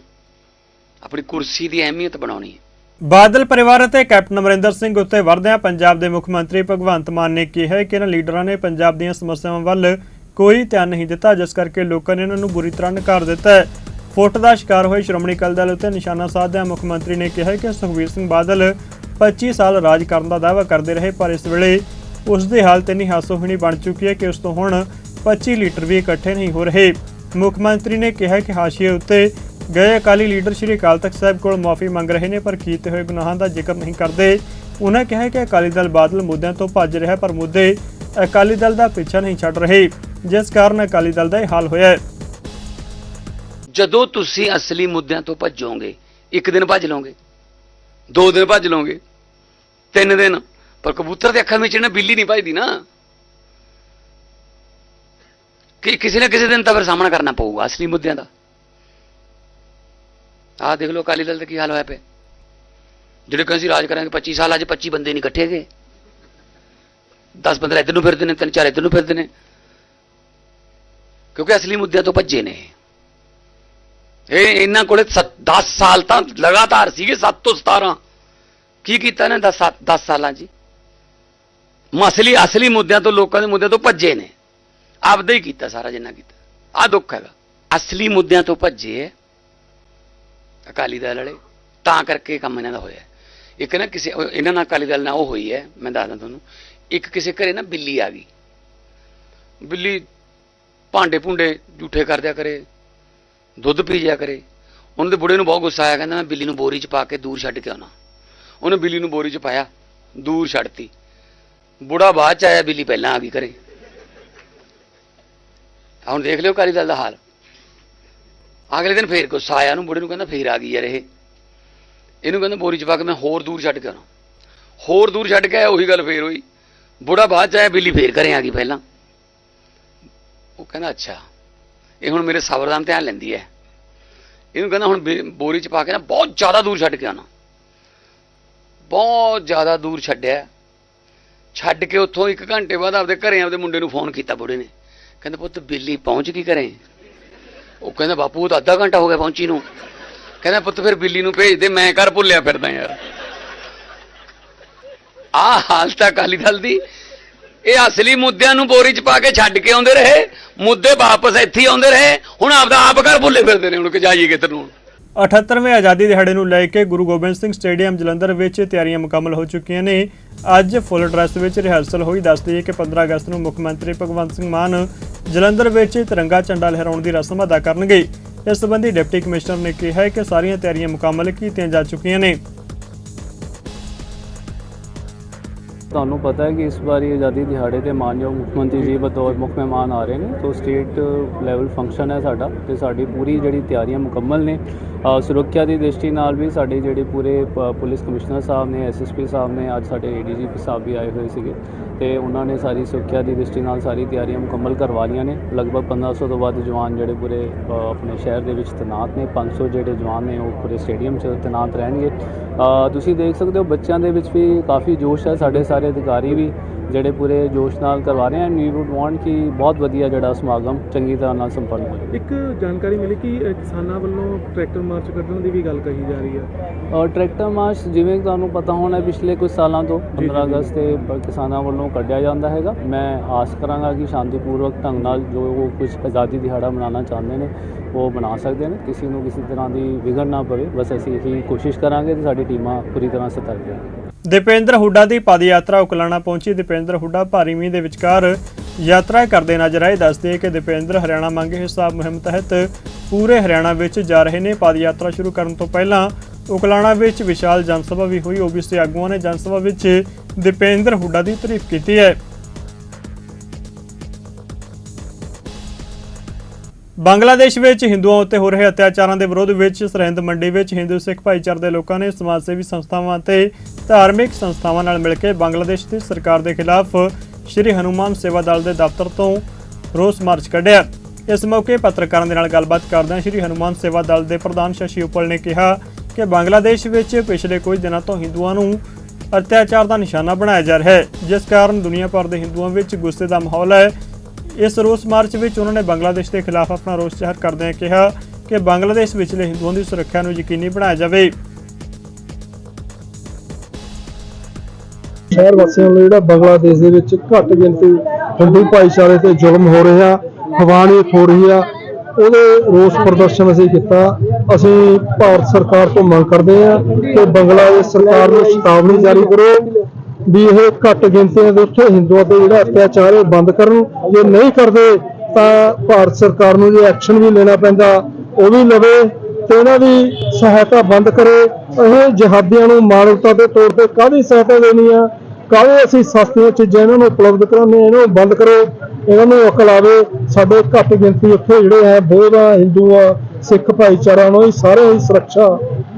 ਆਪਣੀ ਕੁਰਸੀ ਦੀ ਅਹਿਮੀਅਤ ਬਣਾਉਣੀ ਹੈ। ਬਾਦਲ ਪਰਿਵਾਰ ਅਤੇ ਕੈਪਟਨ ਅਮਰਿੰਦਰ ਸਿੰਘ ਉੱਤੇ ਵਰਦਿਆਂ ਪੰਜਾਬ ਦੇ ਮੁੱਖ ਮੰਤਰੀ ਭਗਵੰਤ ਮਾਨ ਨੇ ਕਿਹਾ ਕਿ ਇਹਨਾਂ ਲੀਡਰਾਂ ਨੇ ਪੰਜਾਬ ਦੀਆਂ ਸਮੱਸਿਆਵਾਂ ਵੱਲ ਕੋਈ ਧਿਆਨ ਨਹੀਂ ਦਿੱਤਾ, ਜਿਸ ਕਰਕੇ ਲੋਕਾਂ ਨੇ ਇਹਨਾਂ ਨੂੰ ਬੁਰੀ ਤਰ੍ਹਾਂ ਨਕਾਰ ਦਿੱਤਾ ਹੈ। ਫੁੱਟ ਦਾ ਸ਼ਿਕਾਰ ਹੋਏ ਸ਼੍ਰੋਮਣੀ ਅਕਾਲੀ ਦਲ ਉੱਤੇ ਨਿਸ਼ਾਨਾ ਸਾਧਦਿਆਂ ਮੁੱਖ ਮੰਤਰੀ ਨੇ ਕਿਹਾ ਕਿ ਸੁਖਬੀਰ ਸਿੰਘ ਬਾਦਲ 25 ਸਾਲ ਰਾਜ ਕਰਨ ਦਾ ਦਾਅਵਾ ਕਰਦੇ ਰਹੇ, ਪਰ ਇਸ ਵੇਲੇ ਉਸ ਦੀ ਹਾਲਤ ਇੰਨੀ ਹਾਸੋਹੀਣੀ ਬਣ ਚੁੱਕੀ ਹੈ ਕਿ ਉਸ ਤੋਂ ਹੁਣ 25 ਲੀਟਰ ਵੀ ਇਕੱਠੇ ਨਹੀਂ ਹੋ ਰਹੇ। ਮੁੱਖ ਮੰਤਰੀ ਨੇ ਕਿਹਾ ਕਿ ਹਾਸ਼ੀਏ ਉੱਤੇ ਗਏ ਅਕਾਲੀ ਲੀਡਰ ਸ਼੍ਰੀ ਅਕਾਲ ਤਖਤ ਸਾਹਿਬ ਕੋਲ ਮਾਫੀ ਮੰਗ ਰਹੇ ਨੇ, ਪਰ ਕੀਤੇ ਹੋਏ ਗੁਨਾਹਾਂ ਦਾ ਜ਼ਿਕਰ ਨਹੀਂ ਕਰਦੇ। ਉਹਨਾਂ ਕਿਹਾ ਕਿ ਅਕਾਲੀ ਦਲ ਬਾਦਲ ਮੁੱਦਿਆਂ ਤੋਂ ਭੱਜ ਰਿਹਾ ਪਰ ਮੁੱਦੇ ਅਕਾਲੀ ਦਲ ਦਾ ਪਿੱਛਾ ਨਹੀਂ ਛੱਡ ਰਹੇ। ਜਿਸ ਕਾਰਨ ਅਕਾਲੀ ਦਲ ਦਾ ਇਹ ਹਾਲ ਹੋਇਆ ਹੈ। ਜਦੋਂ ਤੁਸੀਂ ਅਸਲੀ ਮੁੱਦਿਆਂ ਤੋਂ ਭੱਜੋਗੇ, ਇੱਕ ਦਿਨ ਭੱਜ ਲਓਗੇ, ਦੋ ਦਿਨ ਭੱਜ ਲਓਗੇ, ਤਿੰਨ ਦਿਨ, ਪਰ ਕਬੂਤਰ ਦੇ ਅੱਖਾਂ ਵਿੱਚ ਨਾ ਬਿੱਲੀ ਨਹੀਂ ਭੱਜਦੀ ਨਾ। ਕਿ ਕਿਸੇ ਨਾ ਕਿਸੇ ਦਿਨ ਤਾਂ ਫਿਰ ਸਾਹਮਣਾ ਕਰਨਾ ਪਊਗਾ ਅਸਲੀ ਮੁੱਦਿਆਂ ਦਾ। ਆਹ ਦੇਖ ਲਓ ਅਕਾਲੀ ਦਲ ਦਾ ਕੀ ਹਾਲ ਹੋਇਆ ਪਿਆ। ਜਿਹੜੇ ਕਹਿੰਦੇ ਸੀ ਰਾਜ ਕਰਾਂਗੇ 25 ਸਾਲ ਅੱਜ 25 ਬੰਦੇ ਨਹੀਂ ਇਕੱਠੇ ਗਏ 10 15 ਇੱਧਰ ਨੂੰ ਫਿਰਦੇ ਨੇ, ਤਿੰਨ ਚਾਰ ਇੱਧਰ ਨੂੰ ਫਿਰਦੇ ਨੇ। ਕਿਉਂਕਿ ਅਸਲੀ ਮੁੱਦਿਆਂ ਤੋਂ ਭੱਜੇ ਨੇ। ਇਹ ਇਹਨਾਂ ਕੋਲੇ 10 ਸਾਲ ਤਾਂ ਲਗਾਤਾਰ ਸੀਗੇ 7 ਤੋਂ 17 ਕੀ ਕੀਤਾ ਇਹਨਾਂ 10 10 ਸਾਲਾਂ ਜੀ? ਮਸਲੀ ਅਸਲੀ ਮੁੱਦਿਆਂ ਤੋਂ, ਲੋਕਾਂ ਦੇ ਮੁੱਦਿਆਂ ਤੋਂ ਭੱਜੇ ਨੇ। ਆਪਦਾ ਹੀ ਕੀਤਾ ਸਾਰਾ, ਜਿੰਨਾ ਕੀਤਾ। ਆ ਦੁੱਖ ਹੈਗਾ। ਅਸਲੀ ਮੁੱਦਿਆਂ ਤੋਂ ਭੱਜੇ ਹੈ ਅਕਾਲੀ ਦਲ ਵਾਲੇ। ਤਾਂ ਕਰਕੇ ਕੰਮ ਇਹਨਾਂ ਦਾ ਹੋਇਆ। ਇੱਕ ਨਾ ਕਿਸੇ ਇਹਨਾਂ ਨਾਲ ਅਕਾਲੀ ਦਲ ਨਾਲ ਉਹ ਹੋਈ ਹੈ ਮੈਂ ਦੱਸਦਾ ਤੁਹਾਨੂੰ। ਇੱਕ ਕਿਸੇ ਘਰੇ ਨਾ ਬਿੱਲੀ ਆ ਗਈ। ਬਿੱਲੀ ਭਾਂਡੇ ਭੁੰਡੇ ਝੂਠੇ ਕਰ ਦਿਆ ਕਰੇ, ਦੁੱਧ ਪੀ ਜਾ ਕਰੇ। ਉਹਨਾਂ ਦੇ ਬੁੜੇ ਨੂੰ ਬਹੁਤ ਗੁੱਸਾ ਆਇਆ, ਕਹਿੰਦਾ ਮੈਂ ਬਿੱਲੀ ਨੂੰ ਬੋਰੀ 'ਚ ਪਾ ਕੇ ਦੂਰ ਛੱਡ ਕੇ ਆਉਣਾ। ਉਹਨੇ ਬਿੱਲੀ ਨੂੰ ਬੋਰੀ 'ਚ ਪਾਇਆ, ਦੂਰ ਛੱਡਤੀ। ਬੁੜਾ ਬਾਅਦ 'ਚ ਆਇਆ, ਬਿੱਲੀ ਪਹਿਲਾਂ ਆ ਗਈ ਘਰੇ। ਹੁਣ ਦੇਖ ਲਿਓ ਕਾਲੀ ਦਲ ਦਾ ਹਾਲ। ਅਗਲੇ ਦਿਨ ਫੇਰ ਗੁੱਸਾ ਆਇਆ ਉਹਨੂੰ, ਬੁੜੇ ਨੂੰ ਕਹਿੰਦਾ ਫੇਰ ਆ ਗਈ ਯਾਰ ਇਹ। ਇਹਨੂੰ ਕਹਿੰਦਾ ਬੋਰੀ 'ਚ ਪਾ ਕੇ ਮੈਂ ਹੋਰ ਦੂਰ ਛੱਡ ਕੇ ਆਉਣਾ। ਹੋਰ ਦੂਰ ਛੱਡ ਕੇ ਆਇਆ, ਉਹੀ ਗੱਲ ਫੇਰ ਹੋਈ। ਬੁੜਾ ਬਾਅਦ 'ਚ ਆਇਆ, ਬਿੱਲੀ ਫੇਰ ਘਰੇ ਆ ਗਈ ਪਹਿਲਾਂ। ਉਹ ਕਹਿੰਦਾ, ਅੱਛਾ, ਇਹ ਹੁਣ ਮੇਰੇ ਸਬਰ ਦਾ ਧਿਆਨ ਲੈਂਦੀ ਹੈ। ਇਹਨੂੰ ਕਹਿੰਦਾ, ਹੁਣ ਬੇ- ਬੋਰੀ 'ਚ ਪਾ ਕੇ ਨਾ ਬਹੁਤ ਜ਼ਿਆਦਾ ਦੂਰ ਛੱਡ ਕੇ ਆਉਣਾ। ਬਹੁਤ ਜ਼ਿਆਦਾ ਦੂਰ ਛੱਡਿਆ। ਛੱਡ ਕੇ ਉੱਥੋਂ ਇੱਕ ਘੰਟੇ ਬਾਅਦ ਆਪਦੇ ਘਰੇ ਆਪਦੇ ਮੁੰਡੇ ਨੂੰ ਫੋਨ ਕੀਤਾ ਬੁੜੇ ਨੇ। ਕਹਿੰਦਾ, ਪੁੱਤ, ਬਿੱਲੀ ਪਹੁੰਚ ਗਈ ਘਰੇ? ਉਹ ਕਹਿੰਦਾ, ਬਾਪੂ, ਉਹ ਤਾਂ ਅੱਧਾ ਘੰਟਾ ਹੋ ਗਿਆ ਪਹੁੰਚੀ ਨੂੰ। ਕਹਿੰਦਾ, ਪੁੱਤ, ਫਿਰ ਬਿੱਲੀ ਨੂੰ ਭੇਜ ਦੇ, ਮੈਂ ਘਰ ਭੁੱਲਿਆ ਫਿਰਦਾ ਯਾਰ। ਆ ਹਾਲਤ ਹੈ ਅਕਾਲੀ ਦਲ ਦੀ। ਇਹ ਅਸਲੀ ਮੁੱਦਿਆਂ ਨੂੰ ਬੋਰੀ 'ਚ ਪਾ ਕੇ ਛੱਡ ਕੇ ਆਉਂਦੇ ਰਹੇ। ਮੁੱਦੇ ਵਾਪਸ ਇੱਥੇ ਆਉਂਦੇ ਰਹੇ। ਹੁਣ ਆਪਦਾ ਆਪ ਘਰ ਭੁੱਲੇ ਫਿਰਦੇ ਨੇ ਹੁਣ ਕਿ ਜਾਈਏ ਕਿੱਧਰ ਨੂੰ। 78ਵੇਂ ਆਜ਼ਾਦੀ ਦਿਹਾੜੇ ਨੂੰ ਲੈ ਕੇ ਗੁਰੂ ਗੋਬਿੰਦ ਸਿੰਘ ਸਟੇਡੀਅਮ ਜਲੰਧਰ ਵਿੱਚ ਤਿਆਰੀਆਂ ਮੁਕੰਮਲ ਹੋ ਚੁੱਕੀਆਂ ਨੇ। ਅੱਜ ਫੁੱਲ ਡਰੈਸ ਵਿੱਚ ਰਿਹਰਸਲ ਹੋਈ। ਦੱਸਦੀ ਹੈ ਕਿ 15 ਅਗਸਤ ਨੂੰ ਮੁੱਖ ਮੰਤਰੀ ਭਗਵੰਤ ਸਿੰਘ ਮਾਨ ਜਲੰਧਰ ਵਿੱਚ ਤਿਰੰਗਾ ਝੰਡਾ ਲਹਿਰਾਉਣ ਦੀ ਰਸਮ ਅਦਾ ਕਰਨਗੇ। ਇਸ ਸੰਬੰਧੀ ਡਿਪਟੀ ਕਮਿਸ਼ਨਰ ਨੇ ਕਿਹਾ ਹੈ ਕਿ ਸਾਰੀਆਂ ਤਿਆਰੀਆਂ ਮੁਕੰਮਲ ਕੀਤੀਆਂ ਜਾ ਚੁੱਕੀਆਂ ਨੇ। ਤੁਹਾਨੂੰ ਪਤਾ ਹੈ ਕਿ ਇਸ ਵਾਰੀ ਆਜ਼ਾਦੀ ਦਿਹਾੜੇ ਤੇ ਮਾਨਯੋਗ ਮੁੱਖ ਮੰਤਰੀ ਜੀ ਬਤੌਰ ਮੁੱਖ ਮਹਿਮਾਨ ਆ ਰਹੇ ਨੇ ਤੋਂ ਸਟੇਟ ਲੈਵਲ ਫੰਕਸ਼ਨ ਹੈ ਸਾਡਾ ਤੇ ਸਾਡੀ ਪੂਰੀ ਜਿਹੜੀ ਤਿਆਰੀਆਂ ਮੁਕੰਮਲ ਨੇ। ਸੁਰੱਖਿਆ ਦੀ ਦ੍ਰਿਸ਼ਟੀ ਨਾਲ ਵੀ ਸਾਡੇ ਜਿਹੜੇ ਪੂਰੇ ਪ- ਪੁਲਿਸ ਕਮਿਸ਼ਨਰ ਸਾਹਿਬ ਨੇ ਐਸਐਸਪੀ ਸਾਹਿਬ ਨੇ, ਅੱਜ ਸਾਡੇ ਏਡੀਜੀਪੀ ਸਾਹਿਬ ਵੀ ਆਏ ਹੋਏ ਸੀਗੇ ਤੇ ਉਹਨਾਂ ਨੇ ਸਾਰੀ ਸੁਰੱਖਿਆ ਦੀ ਦ੍ਰਿਸ਼ਟੀ ਨਾਲ ਸਾਰੀ ਤਿਆਰੀਆਂ ਮੁਕੰਮਲ ਕਰਵਾ ਲਈਆਂ ਨੇ। ਲਗਭਗ 1500 ਤੋਂ ਵੱਧ ਜਵਾਨ ਜਿਹੜੇ ਪੂਰੇ ਆਪਣੇ ਸ਼ਹਿਰ ਦੇ ਵਿੱਚ ਤੈਨਾਤ ਨੇ। 500 ਜਿਹੜੇ ਜਵਾਨ ਨੇ ਉਹ ਪੂਰੇ ਸਟੇਡੀਅਮ 'ਚ ਤੈਨਾਤ ਰਹਿਣਗੇ। ਤੁਸੀਂ ਦੇਖ ਸਕਦੇ ਹੋ ਬੱਚਿਆਂ ਦੇ ਵਿੱਚ ਵੀ ਕਾਫੀ ਜੋਸ਼ ਹੈ। ਸਾਡੇ ਸਾਰੇ ਅਧਿਕਾਰੀ ਵੀ ਜਿਹੜੇ ਪੂਰੇ ਜੋਸ਼ ਨਾਲ ਕਰਵਾ ਰਹੇ ਹਨ ਵੀ ਵੁੱਡ ਵਾਂਟ ਕਿ ਬਹੁਤ ਵਧੀਆ ਜਿਹੜਾ ਸਮਾਗਮ ਚੰਗੀ ਤਰ੍ਹਾਂ ਨਾਲ ਸੰਪੰਨ ਹੋਵੇ। ਇੱਕ ਜਾਣਕਾਰੀ ਮਿਲੀ ਕਿ ਕਿਸਾਨਾਂ ਵੱਲੋਂ ਟਰੈਕਟਰ ਮਾਰਚ ਕੱਢਣ ਦੀ ਵੀ ਗੱਲ ਕਹੀ ਜਾ ਰਹੀ ਹੈ। ਔਰ ਟਰੈਕਟਰ ਮਾਰਚ ਜਿਵੇਂ ਤੁਹਾਨੂੰ ਪਤਾ ਹੋਣਾ ਪਿਛਲੇ ਕੁਝ ਸਾਲਾਂ ਤੋਂ ਜੀ, 15 ਜੀ। ਅਗਸਤ ਤੇ ਕਿਸਾਨਾਂ ਵੱਲੋਂ ਕੱਢਿਆ ਜਾਂਦਾ ਹੈਗਾ। ਮੈਂ ਆਸ ਕਰਾਂਗਾ ਕਿ ਸ਼ਾਂਤੀਪੂਰਵਕ ਢੰਗ ਨਾਲ ਜੋ ਉਹ ਕੁਝ ਆਜ਼ਾਦੀ ਦਿਹਾੜਾ ਮਨਾਉਣਾ ਚਾਹੁੰਦੇ ਨੇ ਉਹ ਬਣਾ ਸਕਦੇ ਨੇ। ਕਿਸੇ ਨੂੰ ਕਿਸੇ ਤਰ੍ਹਾਂ ਦੀ ਵਿਘਨ ਨਾ ਪਵੇ। ਬਸ ਅਸੀਂ ਇਹੀ ਕੋਸ਼ਿਸ਼ ਕਰਾਂਗੇ ਤੇ ਸਾਡੀ ਟੀਮਾਂ ਪੂਰੀ ਤਰ੍ਹਾਂ ਸਤਰਕ ਰਹਿਣ। ਦੀਪੇਂਦਰ ਹੁੱਡਾ ਦੀ ਪਦ ਯਾਤਰਾ ਉਕਲਾਣਾ ਪਹੁੰਚੀ। ਦੀਪੇਂਦਰ ਹੁੱਡਾ ਭਾਰੀ ਮੀਂਹ ਦੇ ਵਿਚਕਾਰ ਯਾਤਰਾ ਕਰਦੇ ਨਜ਼ਰ ਆਏ। ਦੱਸਦੇ ਕਿ ਦੀਪੇਂਦਰ ਹਰਿਆਣਾ ਮੰਗੇ ਹਿਸਾਬ ਮੁਹਿੰਮ ਤਹਿਤ ਪੂਰੇ ਹਰਿਆਣਾ ਵਿੱਚ ਜਾ ਰਹੇ ਨੇ। ਪਦ ਯਾਤਰਾ ਸ਼ੁਰੂ ਕਰਨ ਤੋਂ ਪਹਿਲਾਂ ਉਕਲਾਣਾ ਵਿੱਚ ਵਿਸ਼ਾਲ ਜਨਸਭਾ ਵੀ ਹੋਈ। ਓਬੀਸੀ ਆਗੂਆਂ ਨੇ ਜਨਸਭਾ ਵਿੱਚ ਦੀਪੇਂਦਰ ਹੁੱਡਾ ਦੀ ਤਾਰੀਫ ਕੀਤੀ ਹੈ। ਬੰਗਲਾਦੇਸ਼ ਵਿੱਚ ਹਿੰਦੂਆਂ ਉੱਤੇ ਹੋ ਰਹੇ ਅਤਿਆਚਾਰਾਂ ਦੇ ਵਿਰੋਧ ਵਿੱਚ ਸਰਹਿੰਦ ਮੰਡੀ ਵਿੱਚ ਹਿੰਦੂ ਸਿੱਖ ਭਾਈਚਾਰੇ ਦੇ ਲੋਕਾਂ ਨੇ ਸਮਾਜ ਸੇਵੀ ਸੰਸਥਾਵਾਂ ਅਤੇ ਧਾਰਮਿਕ ਸੰਸਥਾਵਾਂ ਨਾਲ ਮਿਲ ਕੇ ਬੰਗਲਾਦੇਸ਼ ਦੀ ਸਰਕਾਰ ਦੇ ਖਿਲਾਫ ਸ਼੍ਰੀ ਹਨੂਮਾਨ ਸੇਵਾ ਦਲ ਦੇ ਦਫ਼ਤਰ ਤੋਂ ਰੋਸ ਮਾਰਚ ਕੱਢਿਆ। ਇਸ ਮੌਕੇ ਪੱਤਰਕਾਰਾਂ ਦੇ ਨਾਲ ਗੱਲਬਾਤ ਕਰਦਿਆਂ ਸ਼੍ਰੀ ਹਨੂਮਾਨ ਸੇਵਾ ਦਲ ਦੇ ਪ੍ਰਧਾਨ ਸ਼ਸ਼ੀ ਉਪਲ ਨੇ ਕਿਹਾ ਕਿ ਬੰਗਲਾਦੇਸ਼ ਵਿੱਚ ਪਿਛਲੇ ਕੁਝ ਦਿਨਾਂ ਤੋਂ ਹਿੰਦੂਆਂ ਨੂੰ ਅਤਿਆਚਾਰ ਦਾ ਨਿਸ਼ਾਨਾ ਬਣਾਇਆ ਜਾ ਰਿਹਾ ਹੈ, ਜਿਸ ਕਾਰਨ ਦੁਨੀਆ ਭਰ ਦੇ ਹਿੰਦੂਆਂ ਵਿੱਚ ਗੁੱਸੇ ਦਾ ਮਾਹੌਲ ਹੈ। ਇਸ ਰੋਸ ਮਾਰਚ ਵਿੱਚ ਉਹਨਾਂ ਨੇ ਬੰਗਲਾਦੇਸ਼ ਦੇ ਖਿਲਾਫ ਆਪਣਾ ਰੋਸ ਜ਼ਾਹਰ ਕਰਦਿਆਂ ਕਿਹਾ ਕਿ ਬੰਗਲਾਦੇਸ਼ ਵਿਚਲੇ ਹਿੰਦੂਆਂ ਦੀ ਸੁਰੱਖਿਆ ਨੂੰ ਯਕੀਨੀ ਬਣਾਇਆ ਜਾਵੇ। ਸ਼ਹਿਰ ਵਾਸੀਆਂ ਨੂੰ ਜਿਹੜਾ ਬੰਗਲਾਦੇਸ਼ ਦੇ ਵਿੱਚ ਘੱਟ ਗਿਣਤੀ ਹਿੰਦੂ ਭਾਈਚਾਰੇ ਤੇ ਜ਼ੁਲਮ ਹੋ ਰਿਹਾ, ਹਵਾਨੀਅਤ ਹੋ ਰਹੀ ਆ, ਉਹਦੇ ਰੋਸ ਪ੍ਰਦਰਸ਼ਨ ਅਸੀਂ ਕੀਤਾ। ਅਸੀਂ ਭਾਰਤ ਸਰਕਾਰ ਤੋਂ ਮੰਗ ਕਰਦੇ ਹਾਂ ਕਿ ਬੰਗਲਾਦੇਸ਼ ਸਰਕਾਰ ਨੂੰ ਚੇਤਾਵਨੀ ਜਾਰੀ ਕਰੋ। ਵੀ ਇਹ ਘੱਟ ਗਿਣਤੀਆਂ ਦੇ ਉੱਤੇ ਹਿੰਦੂਆਂ ਤੇ ਜਿਹੜਾ ਅਤਿਆਚਾਰ ਇਹ ਬੰਦ ਕਰਨ ਜੇ ਨਹੀਂ ਕਰਦੇ ਤਾਂ ਭਾਰਤ ਸਰਕਾਰ ਨੂੰ ਜੇ ਐਕਸ਼ਨ ਵੀ ਲੈਣਾ ਪੈਂਦਾ ਉਹ ਵੀ ਲਵੇ ਤੇ ਇਹਨਾਂ ਦੀ ਸਹਾਇਤਾ ਬੰਦ ਕਰੇ। ਇਹ ਜਹਾਦੀਆਂ ਨੂੰ ਮਾਨਵਤਾ ਦੇ ਤੌਰ ਤੇ ਕਾਹਦੀ ਸਹਾਇਤਾ ਦੇਣੀ ਆ? ਕਾਹਦੇ ਅਸੀਂ ਸਸਤੀਆਂ ਚੀਜ਼ਾਂ ਇਹਨਾਂ ਨੂੰ ਉਪਲਬਧ ਕਰਾਉਂਦੇ ਹਾਂ, ਇਹਨਾਂ ਨੂੰ ਬੰਦ ਕਰੋ। ਇਹਨਾਂ ਨੂੰ ਅਕਲ ਆਵੇ। ਸਾਡੇ ਘੱਟ ਗਿਣਤੀ ਉੱਥੇ ਜਿਹੜੇ ਹੈ ਬੋਧ ਆ ਹਿੰਦੂ ਆ ਸਿੱਖ ਭਾਈਚਾਰਾ ਨੂੰ ਇਹ ਸਾਰੇ ਹੀ ਸੁਰੱਖਿਆ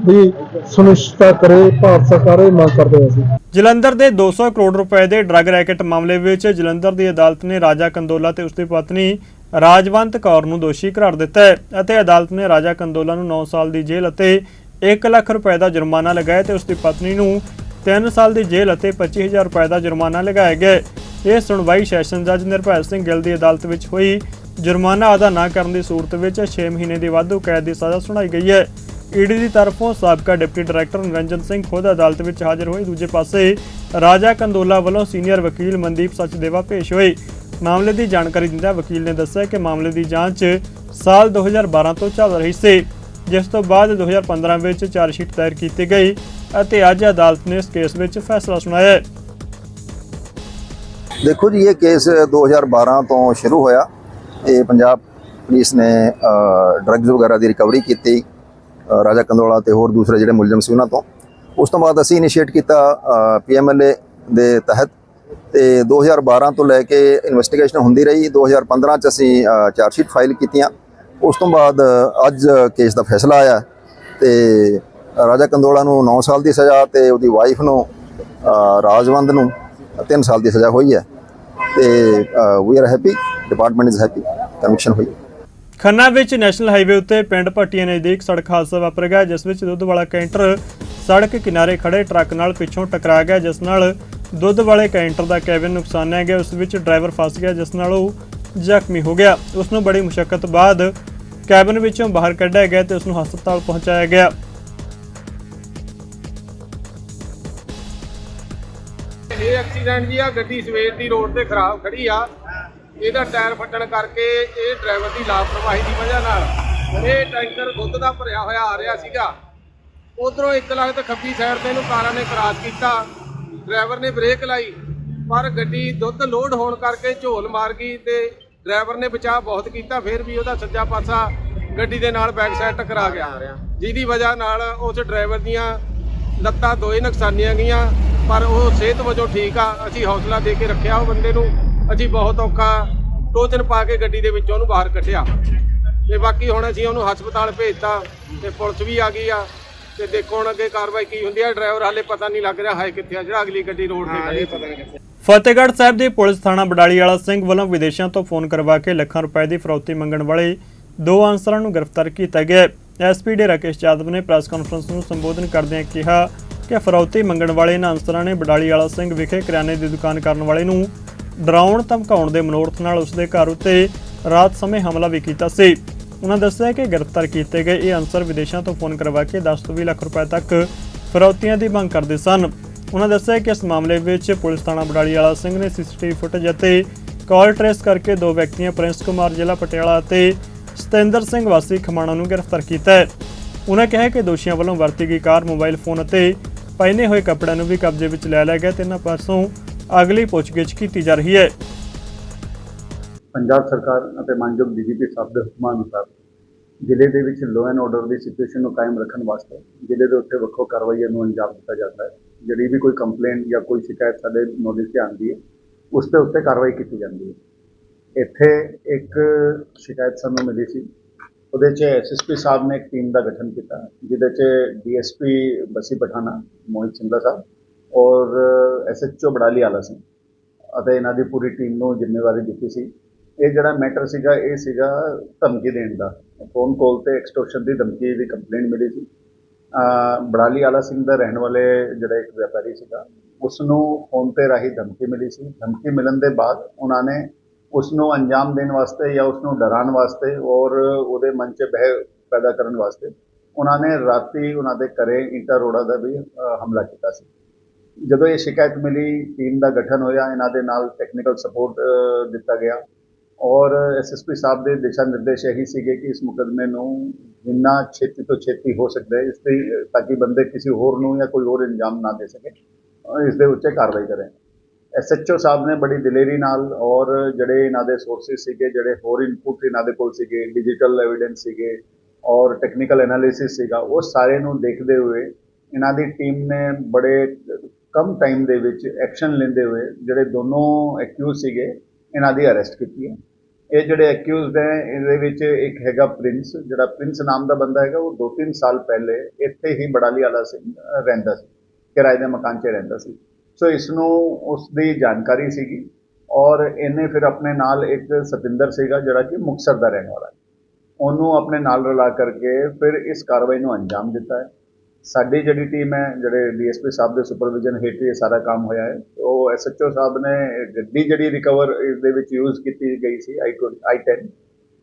ਦੀ ਸੁਨਿਸ਼ਚਿਤਤਾ ਕਰੇ। ਭਾਰਤ ਸਰਕਾਰ ਇਹ ਮੰਗ ਕਰਦੇ ਅਸੀਂ। ਜਲੰਧਰ ਦੇ 200 ਕਰੋੜ ਰੁਪਏ ਦੇ ਡਰੱਗ ਰੈਕਟ ਮਾਮਲੇ ਵਿੱਚ ਜਲੰਧਰ ਦੀ ਅਦਾਲਤ ਨੇ ਰਾਜਾ ਕੰਦੋਲਾ ਤੇ ਉਸਦੀ ਪਤਨੀ ਰਾਜਵੰਤ ਕੌਰ ਨੂੰ ਦੋਸ਼ੀ ਕਰਾਰ ਦਿੱਤਾ ਹੈ ਅਤੇ ਅਦਾਲਤ ਨੇ ਰਾਜਾ ਕੰਦੋਲਾ ਨੂੰ 9 ਸਾਲ ਦੀ ਜੇਲ੍ਹ ਅਤੇ 1 ਲੱਖ ਰੁਪਏ ਦਾ ਜੁਰਮਾਨਾ ਲਗਾਇਆ ਤੇ ਉਸਦੀ ਪਤਨੀ ਨੂੰ 3 ਸਾਲ ਦੀ ਜੇਲ੍ਹ ਅਤੇ 25000 ਰੁਪਏ ਦਾ ਜੁਰਮਾਨਾ ਲਗਾਇਆ ਗਿਆ ਇਹ ਸੁਣਵਾਈ ਸੈਸ਼ਨ ਜੱਜ ਨਿਰਭੈ ਸਿੰਘ ਗਿੱਲ ਦੀ ਅਦਾਲਤ ਵਿੱਚ ਹੋਈ। ਜੁਰਮਾਨਾ ਅਦਾ ਨਾ ਕਰਨ ਦੀ ਸੂਰਤ ਵਿੱਚ 6 ਮਹੀਨੇ ਦੀ ਵਾਧੂ ਕੈਦ ਦੀ ਸਜ਼ਾ ਸੁਣਾਈ ਗਈ ਹੈ। ਈਡੀ ਦੀ ਤਰਫੋਂ ਸਾਬਕਾ ਡਿਪਟੀ ਡਾਇਰੈਕਟਰ ਨਿਰੰਜਨ ਸਿੰਘ ਖੁਦ ਅਦਾਲਤ ਵਿੱਚ ਹਾਜ਼ਰ ਹੋਏ। ਦੂਜੇ ਪਾਸੇ ਰਾਜਾ ਕੰਦੋਲਾ ਵੱਲੋਂ ਸੀਨੀਅਰ ਵਕੀਲ ਮਨਦੀਪ ਸਚਦੇਵਾ ਪੇਸ਼ ਹੋਏ। ਮਾਮਲੇ ਦੀ ਜਾਣਕਾਰੀ ਦਿੰਦਿਆਂ ਵਕੀਲ ਨੇ ਦੱਸਿਆ ਕਿ ਮਾਮਲੇ ਦੀ ਜਾਂਚ ਸਾਲ 2012 ਤੋਂ ਚੱਲ ਰਹੀ ਸੀ, ਜਿਸ ਤੋਂ ਬਾਅਦ 2015 ਵਿੱਚ ਚਾਰਜਸ਼ੀਟ ਦਾਇਰ ਕੀਤੀ ਗਈ ਅਤੇ ਅੱਜ ਅਦਾਲਤ ਨੇ ਇਸ ਕੇਸ ਵਿੱਚ ਫੈਸਲਾ ਸੁਣਾਇਆ। ਦੇਖੋ ਜੀ, ਇਹ ਕੇਸ 2012 ਤੋਂ ਸ਼ੁਰੂ ਹੋਇਆ। ਇਹ ਪੰਜਾਬ ਪੁਲਿਸ ਨੇ ਡਰੱਗਸ ਵਗੈਰਾ ਦੀ ਰਿਕਵਰੀ ਕੀਤੀ। ਰਾਜਾ ਕੰਦੋਲਾ ਤੇ ਹੋਰ ਦੂਸਰੇ ਜਿਹੜੇ ਮੁਲਜ਼ਮ ਸੀ ਉਹਨਾਂ ਤੋਂ। ਉਸ ਤੋਂ ਬਾਅਦ ਅਸੀਂ ਇਨੀਸ਼ੀਏਟ ਕੀਤਾ ਪੀਐਮਐਲਏ ਦੇ ਤਹਿਤ ਤੇ 2012 ਤੋਂ ਲੈ ਕੇ ਇਨਵੈਸਟੀਗੇਸ਼ਨ ਹੁੰਦੀ ਰਹੀ। 2015 ਚ ਅਸੀਂ ਚਾਰਜ ਸ਼ੀਟ ਫਾਈਲ ਕੀਤੀਆਂ। ਉਸ ਤੋਂ ਬਾਅਦ ਅੱਜ ਕੇਸ ਦਾ ਫੈਸਲਾ ਆਇਆ ਤੇ ਰਾਜਾ ਕੰਦੋਲਾ ਨੂੰ 9 ਸਾਲ ਦੀ ਸਜ਼ਾ ਤੇ ਉਹਦੀ ਵਾਈਫ ਨੂੰ ਰਾਜਵੰਦ ਨੂੰ 3 ਸਾਲ ਦੀ ਸਜ਼ਾ ਹੋਈ ਹੈ ਤੇ ਵੀ ਆਰ ਹੈਪੀ ਡਿਪਾਰਟਮੈਂਟ ਇਜ਼ ਹੈਪੀ ਕਮਿਸ਼ਨ ਹੋਈ ਖੰਨਾ ਵਿੱਚ ਨੈਸ਼ਨਲ ਹਾਈਵੇ ਉੱਤੇ ਪਿੰਡ ਭੱਟੀਆਂ ਨਜ਼ਦੀਕ ਸੜਕ ਹਾਦਸਾ ਵਾਪਰ ਗਿਆ, ਜਿਸ ਵਿੱਚ ਦੁੱਧ ਵਾਲਾ ਕੈਂਟਰ ਸੜਕ ਕਿਨਾਰੇ ਖੜੇ ਟਰੱਕ ਨਾਲ ਪਿੱਛੋਂ ਟਕਰਾ ਗਿਆ, ਜਿਸ ਨਾਲ ਦੁੱਧ ਵਾਲੇ ਕੈਂਟਰ ਦਾ ਕੈਬਿਨ ਨੁਕਸਾਨਿਆ ਗਿਆ, ਉਸ ਵਿੱਚ ਡਰਾਈਵਰ ਫਸ ਗਿਆ, ਜਿਸ ਨਾਲ ਉਹ ਜ਼ਖਮੀ ਹੋ ਗਿਆ। ਉਸ ਨੂੰ ਬੜੀ ਮੁਸ਼ਕਲ ਬਾਅਦ ਕੈਬਿਨ ਵਿੱਚੋਂ ਬਾਹਰ ਕੱਢਿਆ ਗਿਆ ਤੇ ਉਸ ਨੂੰ ਹਸਪਤਾਲ ਪਹੁੰਚਾਇਆ ਗਿਆ। ਇਹ ਐਕਸੀਡੈਂਟ ਜੀ ਆ, ਗੱਡੀ ਸਵੇਰ ਦੀ ਰੋਡ ਤੇ ਖਰਾਬ ਖੜੀ ਆ। ਇਹਦਾ ਟਾਇਰ ਫੱਟਣ ਕਰਕੇ ਇਹ ਡਰਾਈਵਰ ਦੀ ਲਾਪਰਵਾਹੀ ਦੀ ਵਜ੍ਹਾ ਨਾਲ ਇਹ ਟੈਂਕਰ ਦੁੱਧ ਦਾ ਭਰਿਆ ਹੋਇਆ ਆ ਰਿਹਾ ਸੀਗਾ। ਉਧਰੋਂ ਇੱਕ ਲੱਖ ਤੇ ਖੱਬੀ ਸਾਈਡ ਤੇ ਇਹਨੂੰ ਕਾਰਾਂ ਨੇ ਕਰਾਸ ਕੀਤਾ। ਡਰਾਈਵਰ ਨੇ ਬ੍ਰੇਕ ਲਾਈ, ਪਰ ਗੱਡੀ ਦੁੱਧ ਲੋਡ ਹੋਣ ਕਰਕੇ ਝੋਲ ਮਾਰ ਗਈ ਤੇ ਡਰਾਈਵਰ ਨੇ ਬਚਾਅ ਬਹੁਤ ਕੀਤਾ, ਫਿਰ ਵੀ ਉਹਦਾ ਸੱਜਾ ਪਾਸਾ ਗੱਡੀ ਦੇ ਨਾਲ ਬੈਕ ਸਾਈਡ ਟਕਰਾ ਗਿਆ। ਜਿਹਦੀ ਵਜ੍ਹਾ ਨਾਲ ਉਸ ਡਰਾਈਵਰ ਦੀਆਂ ਲੱਤਾਂ ਦੋਏ ਨੁਕਸਾਨੀਆਂ ਗਈਆਂ, ਪਰ ਉਹ ਸਿਹਤ ਵਜੋਂ ਠੀਕ ਆ। ਅਸੀਂ ਹੌਸਲਾ ਦੇ ਕੇ ਰੱਖਿਆ ਉਹ ਬੰਦੇ ਨੂੰ। ਅਸੀਂ ਬਹੁਤ ਔਖਾ ਟੋਚਨ ਪਾ ਕੇ ਗੱਡੀ ਦੇ ਵਿੱਚੋਂ ਉਹਨੂੰ ਬਾਹਰ ਕੱਢਿਆ। ਤੇ ਬਾਕੀ ਹੁਣ ਅਸੀਂ ਉਹਨੂੰ ਹਸਪਤਾਲ ਭੇਜਤਾ ਤੇ ਪੁਲਿਸ ਵੀ ਆ ਗਈ ਆ। ਤੇ ਦੇਖੋ ਹੁਣ ਅੱਗੇ ਕਾਰਵਾਈ ਕੀ ਹੁੰਦੀ ਆ। ਡਰਾਈਵਰ ਹਾਲੇ ਪਤਾ ਨਹੀਂ ਲੱਗ ਰਿਹਾ ਹੈ ਕਿੱਥੇ ਆ ਜਿਹੜਾ ਅਗਲੀ ਗੱਡੀ ਰੋਡ ਤੇ ਖੜੀ ਪਤਾ ਨਹੀਂ ਫਤਿਹਗੜ੍ਹ ਸਾਹਿਬ ਦੇ ਪੁਲਿਸ ਥਾਣਾ ਬਡਾਲੀ ਵਾਲਾ ਸਿੰਘ ਵੱਲੋਂ ਵਿਦੇਸ਼ਾਂ ਤੋਂ ਫੋਨ ਕਰਵਾ ਕੇ ਲੱਖਾਂ ਰੁਪਏ ਦੀ ਫਰੌਤੀ ਮੰਗਣ ਵਾਲੇ ਦੋ ਅਨਸਰਾਂ ਨੂੰ ਗ੍ਰਿਫਤਾਰ ਕੀਤਾ ਗਿਆ ਐਸਪੀ ਡੇ ਰਾਕੇਸ਼ ਯਾਦਵ ਨੇ ਪ੍ਰੈਸ ਕਾਨਫਰੰਸ ਨੂੰ ਸੰਬੋਧਨ ਕਰਦਿਆਂ ਕਿਹਾ ਕਿ ਫਰੌਤੀ ਮੰਗਣ ਵਾਲੇ ਇਹਨਾਂ ਅਨਸਰਾਂ ਨੇ ਬਡਾਲੀ ਵਾਲਾ ਸਿੰਘ ਵਿਖੇ ਕਰਿਆਨੇ ਦੀ ਦੁਕਾਨ ਕਰਨ ਵਾਲੇ ਨੂੰ ਡਰਾਉਣ ਧਮਕਾਉਣ ਦੇ ਮਨੋਰਥ ਨਾਲ ਉਸਦੇ ਘਰ ਉੱਤੇ ਰਾਤ ਸਮੇਂ ਹਮਲਾ ਵੀ ਕੀਤਾ ਸੀ। ਉਹਨਾਂ ਦੱਸਿਆ ਕਿ ਗ੍ਰਿਫਤਾਰ ਕੀਤੇ ਗਏ ਇਹ ਅਨਸਰ ਵਿਦੇਸ਼ਾਂ ਤੋਂ ਫੋਨ ਕਰਵਾ ਕੇ 10 ਤੋਂ 20 ਲੱਖ ਰੁਪਏ ਤੱਕ ਫਰੌਤੀਆਂ ਦੀ ਮੰਗ ਕਰਦੇ ਸਨ। ਉਹਨਾਂ ਦੱਸਿਆ ਕਿ ਇਸ ਮਾਮਲੇ ਵਿੱਚ ਪੁਲਿਸ ਥਾਣਾ ਬਡਾਲੀ ਵਾਲਾ ਸਿੰਘ ਨੇ ਸੀਸੀਟੀਵੀ ਫੁਟੇਜ ਅਤੇ ਕਾਲ ਟ੍ਰੇਸ ਕਰਕੇ ਦੋ ਵਿਅਕਤੀਆਂ, ਪ੍ਰਿੰਸ ਕੁਮਾਰ ਜ਼ਿਲ੍ਹਾ ਪਟਿਆਲਾ ਅਤੇ ਸਤਿੰਦਰ ਸਿੰਘ ਵਾਸੀ ਖਮਾਣਾ ਨੂੰ ਗ੍ਰਿਫਤਾਰ ਕੀਤਾ ਹੈ। ਉਹਨਾਂ ਕਿਹਾ ਕਿ ਦੋਸ਼ੀਆਂ ਵੱਲੋਂ ਵਰਤੀ ਗਈ ਕਾਰ, ਮੋਬਾਈਲ ਫੋਨ ਅਤੇ ਪਹਿਨੇ ਹੋਏ ਕੱਪੜਿਆਂ ਨੂੰ ਵੀ ਕਬਜ਼ੇ ਵਿੱਚ ਲੈ ਲਿਆ ਗਿਆ ਤੇ ਇਹਨਾਂ ਪਾਸੋਂ ਅਗਲੀ ਪੁੱਛਗਿੱਛ ਕੀਤੀ ਜਾ ਰਹੀ ਹੈ। ਪੰਜਾਬ ਸਰਕਾਰ ਅਤੇ ਮਾਨਯੋਗ ਡੀਜੀਪੀ ਸਾਹਿਬ ਦੇ ਹੁਕਮਾਂ ਅਨੁਸਾਰ ਜ਼ਿਲ੍ਹੇ ਦੇ ਵਿੱਚ ਲਾਅ ਐਂਡ ਆਰਡਰ ਦੀ ਸਿਚੁਏਸ਼ਨ ਨੂੰ ਕਾਇਮ ਰੱਖਣ ਵਾਸਤੇ ਜ਼ਿਲ੍ਹੇ ਦੇ ਉੱਤੇ ਵੱਖੋ ਕਾਰਵਾਈਆਂ ਨੂੰ ਅੰਜਾਮ ਦਿੱਤਾ ਜਾਂਦਾ ਹੈ। ਜਿਹੜੀ ਵੀ ਕੋਈ ਕੰਪਲੇਂਟ ਜਾਂ ਕੋਈ ਸ਼ਿਕਾਇਤ ਸਾਡੇ ਨੋਟਿਸ ਤੇ ਆਉਂਦੀ ਹੈ, ਉਸ ਦੇ ਉੱਤੇ ਕਾਰਵਾਈ ਕੀਤੀ ਜਾਂਦੀ ਹੈ। ਇੱਥੇ ਇੱਕ ਸ਼ਿਕਾਇਤ ਸਾਨੂੰ ਮਿਲੀ ਸੀ। ਉਹਦੇ 'ਚ ਐਸਐਸਪੀ ਸਾਹਿਬ ਨੇ ਇੱਕ ਟੀਮ ਦਾ ਗਠਨ ਕੀਤਾ, ਜਿਹਦੇ 'ਚ ਡੀਐਸਪੀ ਬਸੀ ਪਠਾਣਾ, ਮੋਹਿਤ ਸਿੰਧਾ ਸਾਹਿਬ ਔਰ ਐਸਐਚਓ ਬੜਾਲੀ ਆਲਾ ਸਿੰਘ ਅਤੇ ਇਹਨਾਂ ਦੀ ਪੂਰੀ ਟੀਮ ਨੂੰ ਜ਼ਿੰਮੇਵਾਰੀ ਦਿੱਤੀ ਸੀ। ਇਹ ਜਿਹੜਾ ਮੈਟਰ ਸੀਗਾ, ਇਹ ਸੀਗਾ ਧਮਕੀ ਦੇਣ ਦਾ। ਫੋਨ ਕਾਲ ਤੇ ਐਕਸਟੋਰਸ਼ਨ ਦੀ ਧਮਕੀ ਦੀ ਕੰਪਲੇਂਟ ਮਿਲੀ ਸੀ। ਬੜਾਲੀ ਆਲਾ ਸਿੰਘ ਦਾ ਰਹਿਣ ਵਾਲੇ ਜਿਹੜਾ ਇੱਕ ਵਪਾਰੀ ਸੀਗਾ ਉਸ ਨੂੰ ਫੋਨ ਤੇ ਰਾਹੀਂ ਧਮਕੀ ਮਿਲੀ ਸੀ। ਧਮਕੀ ਮਿਲਣ ਦੇ ਬਾਅਦ ਉਹਨਾਂ ਨੇ ਉਸ ਨੂੰ ਅੰਜਾਮ ਦੇਣ ਵਾਸਤੇ ਜਾਂ ਉਸ ਨੂੰ ਡਰਾਉਣ ਵਾਸਤੇ ਔਰ ਉਹਦੇ ਮਨ 'ਚ ਬਹਿ ਪੈਦਾ ਕਰਨ ਵਾਸਤੇ ਉਹਨਾਂ ਨੇ ਰਾਤੀ ਉਹਨਾਂ ਦੇ ਘਰੇ ਇੰਟਰ ਰੋੜਾ ਦਾ ਵੀ ਹਮਲਾ ਕੀਤਾ ਸੀ। ਜਦੋਂ ਇਹ ਸ਼ਿਕਾਇਤ ਮਿਲੀ, ਟੀਮ ਦਾ ਗਠਨ ਹੋਇਆ, ਇਹਨਾਂ ਦੇ ਨਾਲ ਟੈਕਨੀਕਲ ਸਪੋਰਟ ਦਿੱਤਾ ਗਿਆ। ਔਰ ਐਸਐਸਪੀ ਸਾਹਿਬ ਦੇ ਦਿਸ਼ਾ ਨਿਰਦੇਸ਼ ਇਹੀ ਸੀਗੇ ਕਿ ਇਸ ਮੁਕਦਮੇ ਨੂੰ ਜਿੰਨਾ ਛੇਤੀ ਤੋਂ ਛੇਤੀ ਹੋ ਸਕਦਾ ਹੈ, ਇਸ ਤੇ, ਤਾਂ ਕਿ ਬੰਦੇ ਕਿਸੇ ਹੋਰ ਨੂੰ ਜਾਂ ਕੋਈ ਹੋਰ ਇੰਜਾਮ ਨਾ ਦੇ ਸਕੇ, ਅਹ, ਇਸ ਦੇ ਉੱਤੇ ਕਾਰਵਾਈ ਕਰੇ। ਐਸਐਚਓ ਸਾਹਿਬ ਨੇ ਬੜੀ ਦਲੇਰੀ ਨਾਲ ਔਰ ਜਿਹੜੇ ਇਹਨਾਂ ਦੇ ਸੋਰਸਿਸ ਸੀਗੇ, ਜਿਹੜੇ ਹੋਰ ਇਨਪੁਟ ਇਹਨਾਂ ਦੇ ਕੋਲ ਸੀਗੇ ਡਿਜੀਟਲ ਐਵੀਡੈਂਸ ਸੀਗੇ ਔਰ ਟੈਕਨੀਕਲ ਐਨਾਲਿਸਿਸ ਸੀਗਾ, ਉਹ ਸਾਰੇ ਨੂੰ ਦੇਖਦੇ ਹੋਏ ਇਹਨਾਂ ਦੀ ਟੀਮ ਨੇ ਬੜੇ ਕਮ ਟਾਈਮ ਦੇ ਵਿੱਚ ਐਕਸ਼ਨ ਲੈਂਦੇ ਹੋਏ ਜਿਹੜੇ ਦੋਨੋਂ ਐਕਿਊਜ਼ ਸੀਗੇ, ਇਹਨਾਂ ਦੀ ਅਰੈਸਟ ਕੀਤੀ ਹੈ। ਇਹ ਜਿਹੜੇ ਐਕਿਊਜ਼ਡ ਹੈ, ਇਹਦੇ ਵਿੱਚ ਇੱਕ ਹੈਗਾ ਪ੍ਰਿੰਸ ਜਿਹੜਾ ਪ੍ਰਿੰਸ ਨਾਮ ਦਾ ਬੰਦਾ ਹੈਗਾ, ਉਹ 2-3 ਸਾਲ ਪਹਿਲੇ ਇੱਥੇ ਹੀ ਬੜਾਲੀ ਵਾਲਾ ਸਿੰਘ ਰਹਿੰਦਾ ਸੀ, ਕਿਰਾਏ ਦੇ ਮਕਾਨ 'ਚ ਰਹਿੰਦਾ ਸੀ। ਸੋ ਇਸ ਨੂੰ ਉਸ ਦੀ ਜਾਣਕਾਰੀ ਸੀਗੀ ਔਰ ਇਹਨੇ ਫਿਰ ਆਪਣੇ ਨਾਲ ਇੱਕ ਸਤਿੰਦਰ ਸੀਗਾ, ਜਿਹੜਾ ਕਿ ਮੁਕਤਸਰ ਦਾ ਰਹਿਣ ਵਾਲਾ ਉਹਨੂੰ ਆਪਣੇ ਨਾਲ ਰਲਾ ਕਰਕੇ ਫਿਰ ਇਸ ਕਾਰਵਾਈ ਨੂੰ ਅੰਜਾਮ ਦਿੱਤਾ ਹੈ। ਸਾਡੀ ਜਿਹੜੀ ਟੀਮ ਹੈ, ਜਿਹੜੇ ਡੀਐਸਪੀ ਸਾਹਿਬ ਦੇ ਸੁਪਰਵਿਜ਼ਨ ਹੇਠ ਇਹ ਸਾਰਾ ਕੰਮ ਹੋਇਆ ਹੈ। ਉਹ ਐਸਐਚਓ ਸਾਹਿਬ ਨੇ ਗੱਡੀ ਜਿਹੜੀ ਰਿਕਵਰ ਇਸ ਦੇ ਵਿੱਚ ਯੂਜ਼ ਕੀਤੀ ਗਈ ਸੀ ਆਈ i10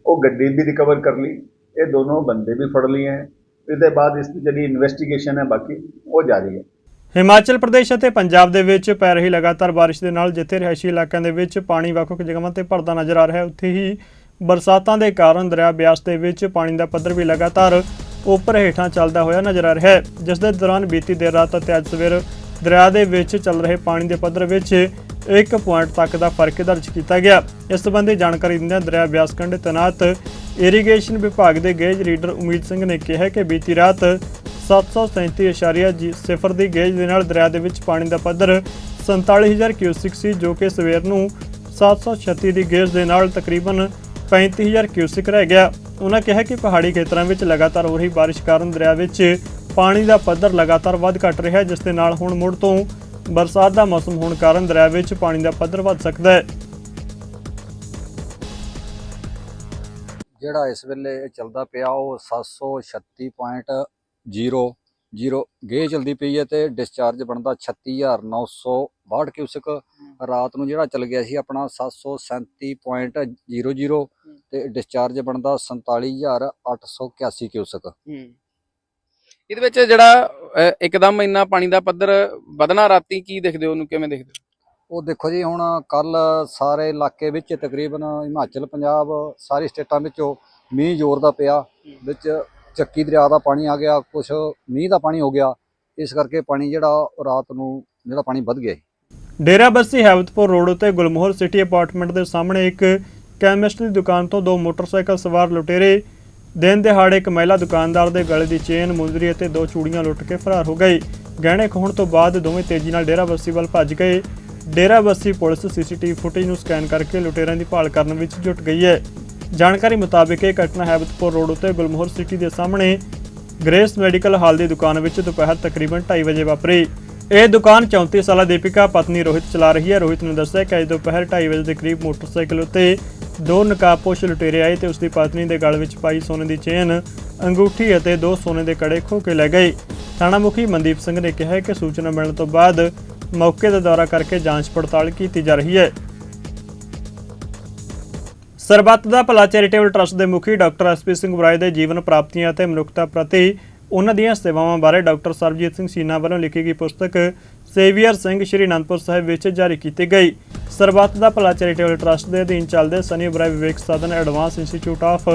ਉਹ ਗੱਡੀ ਵੀ ਰਿਕਵਰ ਕਰ ਲਈ। ਇਹ ਦੋਨੋਂ ਬੰਦੇ ਵੀ ਫੜ ਲਏ ਹੈ। ਇਹਦੇ ਬਾਅਦ ਇਸ ਦੀ ਜਿਹੜੀ ਇਨਵੈਸਟੀਗੇਸ਼ਨ ਹੈ ਬਾਕੀ, ਉਹ ਜਾਰੀ ਹੈ। ਹਿਮਾਚਲ ਪ੍ਰਦੇਸ਼ ਅਤੇ ਪੰਜਾਬ ਦੇ ਵਿੱਚ ਪੈ ਰਹੀ ਲਗਾਤਾਰ ਬਾਰਿਸ਼ ਦੇ ਨਾਲ ਜਿੱਥੇ ਰਿਹਾਇਸ਼ੀ ਇਲਾਕਿਆਂ ਦੇ ਵਿੱਚ ਪਾਣੀ ਵੱਖ-ਵੱਖ ਜਗ੍ਹਾਵਾਂ ਤੇ ਭਰਦਾ ਨਜ਼ਰ ਆ ਰਿਹਾ ਹੈ, ਉੱਥੇ ਹੀ ਬਰਸਾਤਾਂ ਦੇ ਕਾਰਨ ਦਰਿਆ ਬਿਆਸ ਦੇ ਵਿੱਚ ਪਾਣੀ ਦਾ ਪੱਧਰ ਵੀ ਲਗਾਤਾਰ ਉੱਪਰ ਹੇਠਾਂ ਚੱਲਦਾ ਹੋਇਆ ਨਜ਼ਰ ਆ ਰਿਹਾ ਹੈ, ਜਿਸ ਦੇ ਦੌਰਾਨ ਬੀਤੀ ਦੇਰ ਰਾਤ ਅਤੇ ਅੱਜ ਸਵੇਰ ਦਰਿਆ ਦੇ ਵਿੱਚ ਚੱਲ ਰਹੇ ਪਾਣੀ ਦੇ ਪੱਧਰ ਵਿੱਚ 1 ਪੁਆਇੰਟ ਤੱਕ ਦਾ ਫ਼ਰਕ ਦਰਜ ਕੀਤਾ ਗਿਆ। ਇਸ ਸੰਬੰਧੀ ਜਾਣਕਾਰੀ ਦਿੰਦਿਆਂ ਦਰਿਆ ਬਿਆਸ ਕੰਢੇ ਤੈਨਾਤ ਇਰੀਗੇਸ਼ਨ ਵਿਭਾਗ ਦੇ ਗੇਜ ਰੀਡਰ ਉਮੀਦ ਸਿੰਘ ਨੇ ਕਿਹਾ ਕਿ ਬੀਤੀ ਰਾਤ 737.0 ਦੀ ਗੇਜ ਦੇ ਨਾਲ ਦਰਿਆ ਦੇ ਵਿੱਚ ਪਾਣੀ ਦਾ ਪੱਧਰ 47000 ਕਿਊਸਿਕ ਸੀ, ਜੋ ਕਿ ਸਵੇਰ ਨੂੰ 736 ਦੀ ਗੇਜ ਦੇ ਨਾਲ ਤਕਰੀਬਨ 35000 ਕਿਊਸਿਕ ਰਹਿ ਗਿਆ। ਉਹਨਾਂ ਕਿਹਾ ਕਿ ਪਹਾੜੀ ਖੇਤਰਾਂ ਵਿੱਚ ਲਗਾਤਾਰ ਹੋ ਰਹੀ ਬਾਰਿਸ਼ ਕਾਰਨ ਦਰਿਆ ਵਿੱਚ ਪਾਣੀ ਦਾ ਪੱਧਰ ਲਗਾਤਾਰ ਵੱਧ ਘਟ ਰਿਹਾ ਜਿਸ ਦੇ ਨਾਲ ਹੁਣ ਮੁੜ ਤੋਂ ਬਰਸਾਤ ਦਾ ਮੌਸਮ ਹੋਣ ਕਾਰਨ ਦਰਿਆ ਵਿੱਚ ਪਾਣੀ ਦਾ ਪੱਧਰ ਵੱਧ ਸਕਦਾ ਹੈ। ਜਿਹੜਾ ਇਸ ਵੇਲੇ ਚੱਲਦਾ ਪਿਆ ਉਹ 736.00 ਗੇ ਚਲਦੀ ਪਈ ਹੈ ਤੇ ਡਿਸਚਾਰਜ ਬਣਦਾ 36962 ਕਿਊਸਕ ਰਾਤ ਨੂੰ ਜਿਹੜਾ ਚੱਲ ਗਿਆ ਸੀ ਆਪਣਾ 737.00 ਤੇ ਡਿਸਚਾਰਜ ਬਣਦਾ 47881 ਕਿਊਸਕ ਇਹਦੇ ਵਿੱਚ ਜਿਹੜਾ ਇੱਕਦਮ ਇੰਨਾ ਪਾਣੀ ਦਾ ਪੱਧਰ ਵਧਣਾ ਰਾਤੀ ਕੀ ਦੇਖਦੇ ਹੋ? ਉਹਨੂੰ ਕਿਵੇਂ ਦੇਖਦੇ ਹੋ? ਉਹ ਦੇਖੋ ਜੀ ਹੁਣ ਕੱਲ ਸਾਰੇ ਇਲਾਕੇ ਵਿੱਚ ਤਕਰੀਬਨ ਹਿਮਾਚਲ ਪੰਜਾਬ ਸਾਰੀ ਸਟੇਟਾਂ ਵਿੱਚੋਂ ਮੀਂਹ ਜ਼ੋਰ ਦਾ ਪਿਆ ਵਿੱਚ ਚੱਕੀ ਦਰਿਆ ਦਾ ਪਾਣੀ ਆ ਗਿਆ ਕੁਝ ਮੀਂਹ ਦਾ ਪਾਣੀ ਹੋ ਗਿਆ, ਇਸ ਕਰਕੇ ਪਾਣੀ ਜਿਹੜਾ ਰਾਤ ਨੂੰ ਜਿਹੜਾ ਪਾਣੀ ਵੱਧ ਗਿਆ ਡੇਰਾ ਬੱਸੀ ਹੈਵਤਪੁਰ ਰੋਡ ਉਤੇ ਗੁਲਮੋਹਰ ਸਿਟੀ ਅਪਾਰਟਮੈਂਟ ਦੇ ਸਾਹਮਣੇ ਇੱਕ ਕੈਮਿਸਟ ਦੀ ਦੁਕਾਨ ਤੋਂ ਦੋ ਮੋਟਰਸਾਈਕਲ ਸਵਾਰ ਲੁਟੇਰੇ। ਦਿਨ ਦਿਹਾੜੇ ਇੱਕ ਮਹਿਲਾ ਦੁਕਾਨਦਾਰ ਦੇ ਗਲੇ ਦੀ ਚੇਨ, ਮੁੰਦਰੀ ਅਤੇ ਦੋ ਚੂੜੀਆਂ ਲੁੱਟ ਕੇ ਫਰਾਰ ਹੋ ਗਏ ਗਹਿਣੇ ਖੋਹਣ ਤੋਂ ਬਾਅਦ ਦੋਵੇਂ ਤੇਜ਼ੀ ਨਾਲ ਡੇਰਾ ਬੱਸੀ ਵੱਲ ਭੱਜ ਗਏ। Dera Bassi police CCTV footage ਨੂੰ ਸਕੈਨ ਕਰਕੇ ਲੁਟੇਰਿਆਂ ਦੀ ਭਾਲ ਕਰਨ ਵਿੱਚ ਜੁਟ ਗਈ ਹੈ। ਜਾਣਕਾਰੀ ਮੁਤਾਬਕ ਇਹ ਘਟਨਾ ਹੈਬਤਪੁਰ ਰੋਡ ਉੱਤੇ ਗੁਲਮੋਹਰ ਸਿਟੀ ਦੇ ਸਾਹਮਣੇ ਗ੍ਰੇਸ ਮੈਡੀਕਲ ਹਾਲ ਦੀ ਦੁਕਾਨ ਵਿੱਚ ਦੁਪਹਿਰ ਤਕਰੀਬਨ 2:30 ਵਜੇ ਵਾਪਰੀ। ਇਹ ਦੁਕਾਨ 34 ਸਾਲਾ ਦੀਪਿਕਾ, ਪਤਨੀ ਰੋਹਿਤ ਚਲਾ ਰਹੀ ਹੈ। ਰੋਹਿਤ ਨੇ ਦੱਸਿਆ ਕਿ ਅੱਜ ਦੁਪਹਿਰ 2:30 ਵਜੇ ਦੇ ਕਰੀਬ ਮੋਟਰਸਾਈਕਲ ਉੱਤੇ ਦੋ ਨਕਾਬਪੋਸ਼ ਲੁਟੇਰੇ ਆਏ ਤੇ ਉਸ ਦੀ ਪਤਨੀ ਦੇ ਗਲ ਵਿੱਚ ਪਾਈ ਸੋਨੇ ਦੀ ਚੇਨ, ਅੰਗੂਠੀ ਅਤੇ ਦੋ ਸੋਨੇ ਦੇ ਕੜੇ ਖੋਹ ਕੇ ਲੈ ਗਏ ਥਾਣਾ ਮੁਖੀ ਮਨਦੀਪ ਸਿੰਘ ਨੇ ਕਿਹਾ ਕਿ ਸੂਚਨਾ ਮਿਲਣ ਤੋਂ ਬਾਅਦ ਮੌਕੇ ਦਾ ਦੌਰਾ ਕਰਕੇ ਜਾਂਚ ਪੜਤਾਲ ਕੀਤੀ ਜਾ ਰਹੀ ਹੈ। ਸਰਬੱਤ ਦਾ ਭਲਾ ਚੈਰੀਟੇਬਲ ਟਰਸਟ ਦੇ ਮੁਖੀ ਡਾਕਟਰ ਐਸਪੀ ਸਿੰਘ ਬੁਰਾਏ ਦੇ ਜੀਵਨ ਪ੍ਰਾਪਤੀਆਂ ਅਤੇ ਮਨੁੱਖਤਾ ਪ੍ਰਤੀ ਉਹਨਾਂ ਦੀਆਂ ਸੇਵਾਵਾਂ ਬਾਰੇ ਡਾਕਟਰ ਸਰਬਜੀਤ ਸਿੰਘ ਸੀਨਾ ਵੱਲੋਂ ਲਿਖੀ ਗਈ ਪੁਸਤਕ ਸੇਵੀਅਰ ਸਿੰਘ ਸ਼੍ਰੀ ਅਨੰਦਪੁਰ ਸਾਹਿਬ ਵਿੱਚ ਜਾਰੀ ਕੀਤੀ ਗਈ। ਸਰਬੱਤ ਦਾ ਭਲਾ ਚੈਰੀਟੇਬਲ ਟਰਸਟ ਦੇ ਅਧੀਨ ਚੱਲਦੇ Sunny Oberoi Vivek Sadhan advance institute of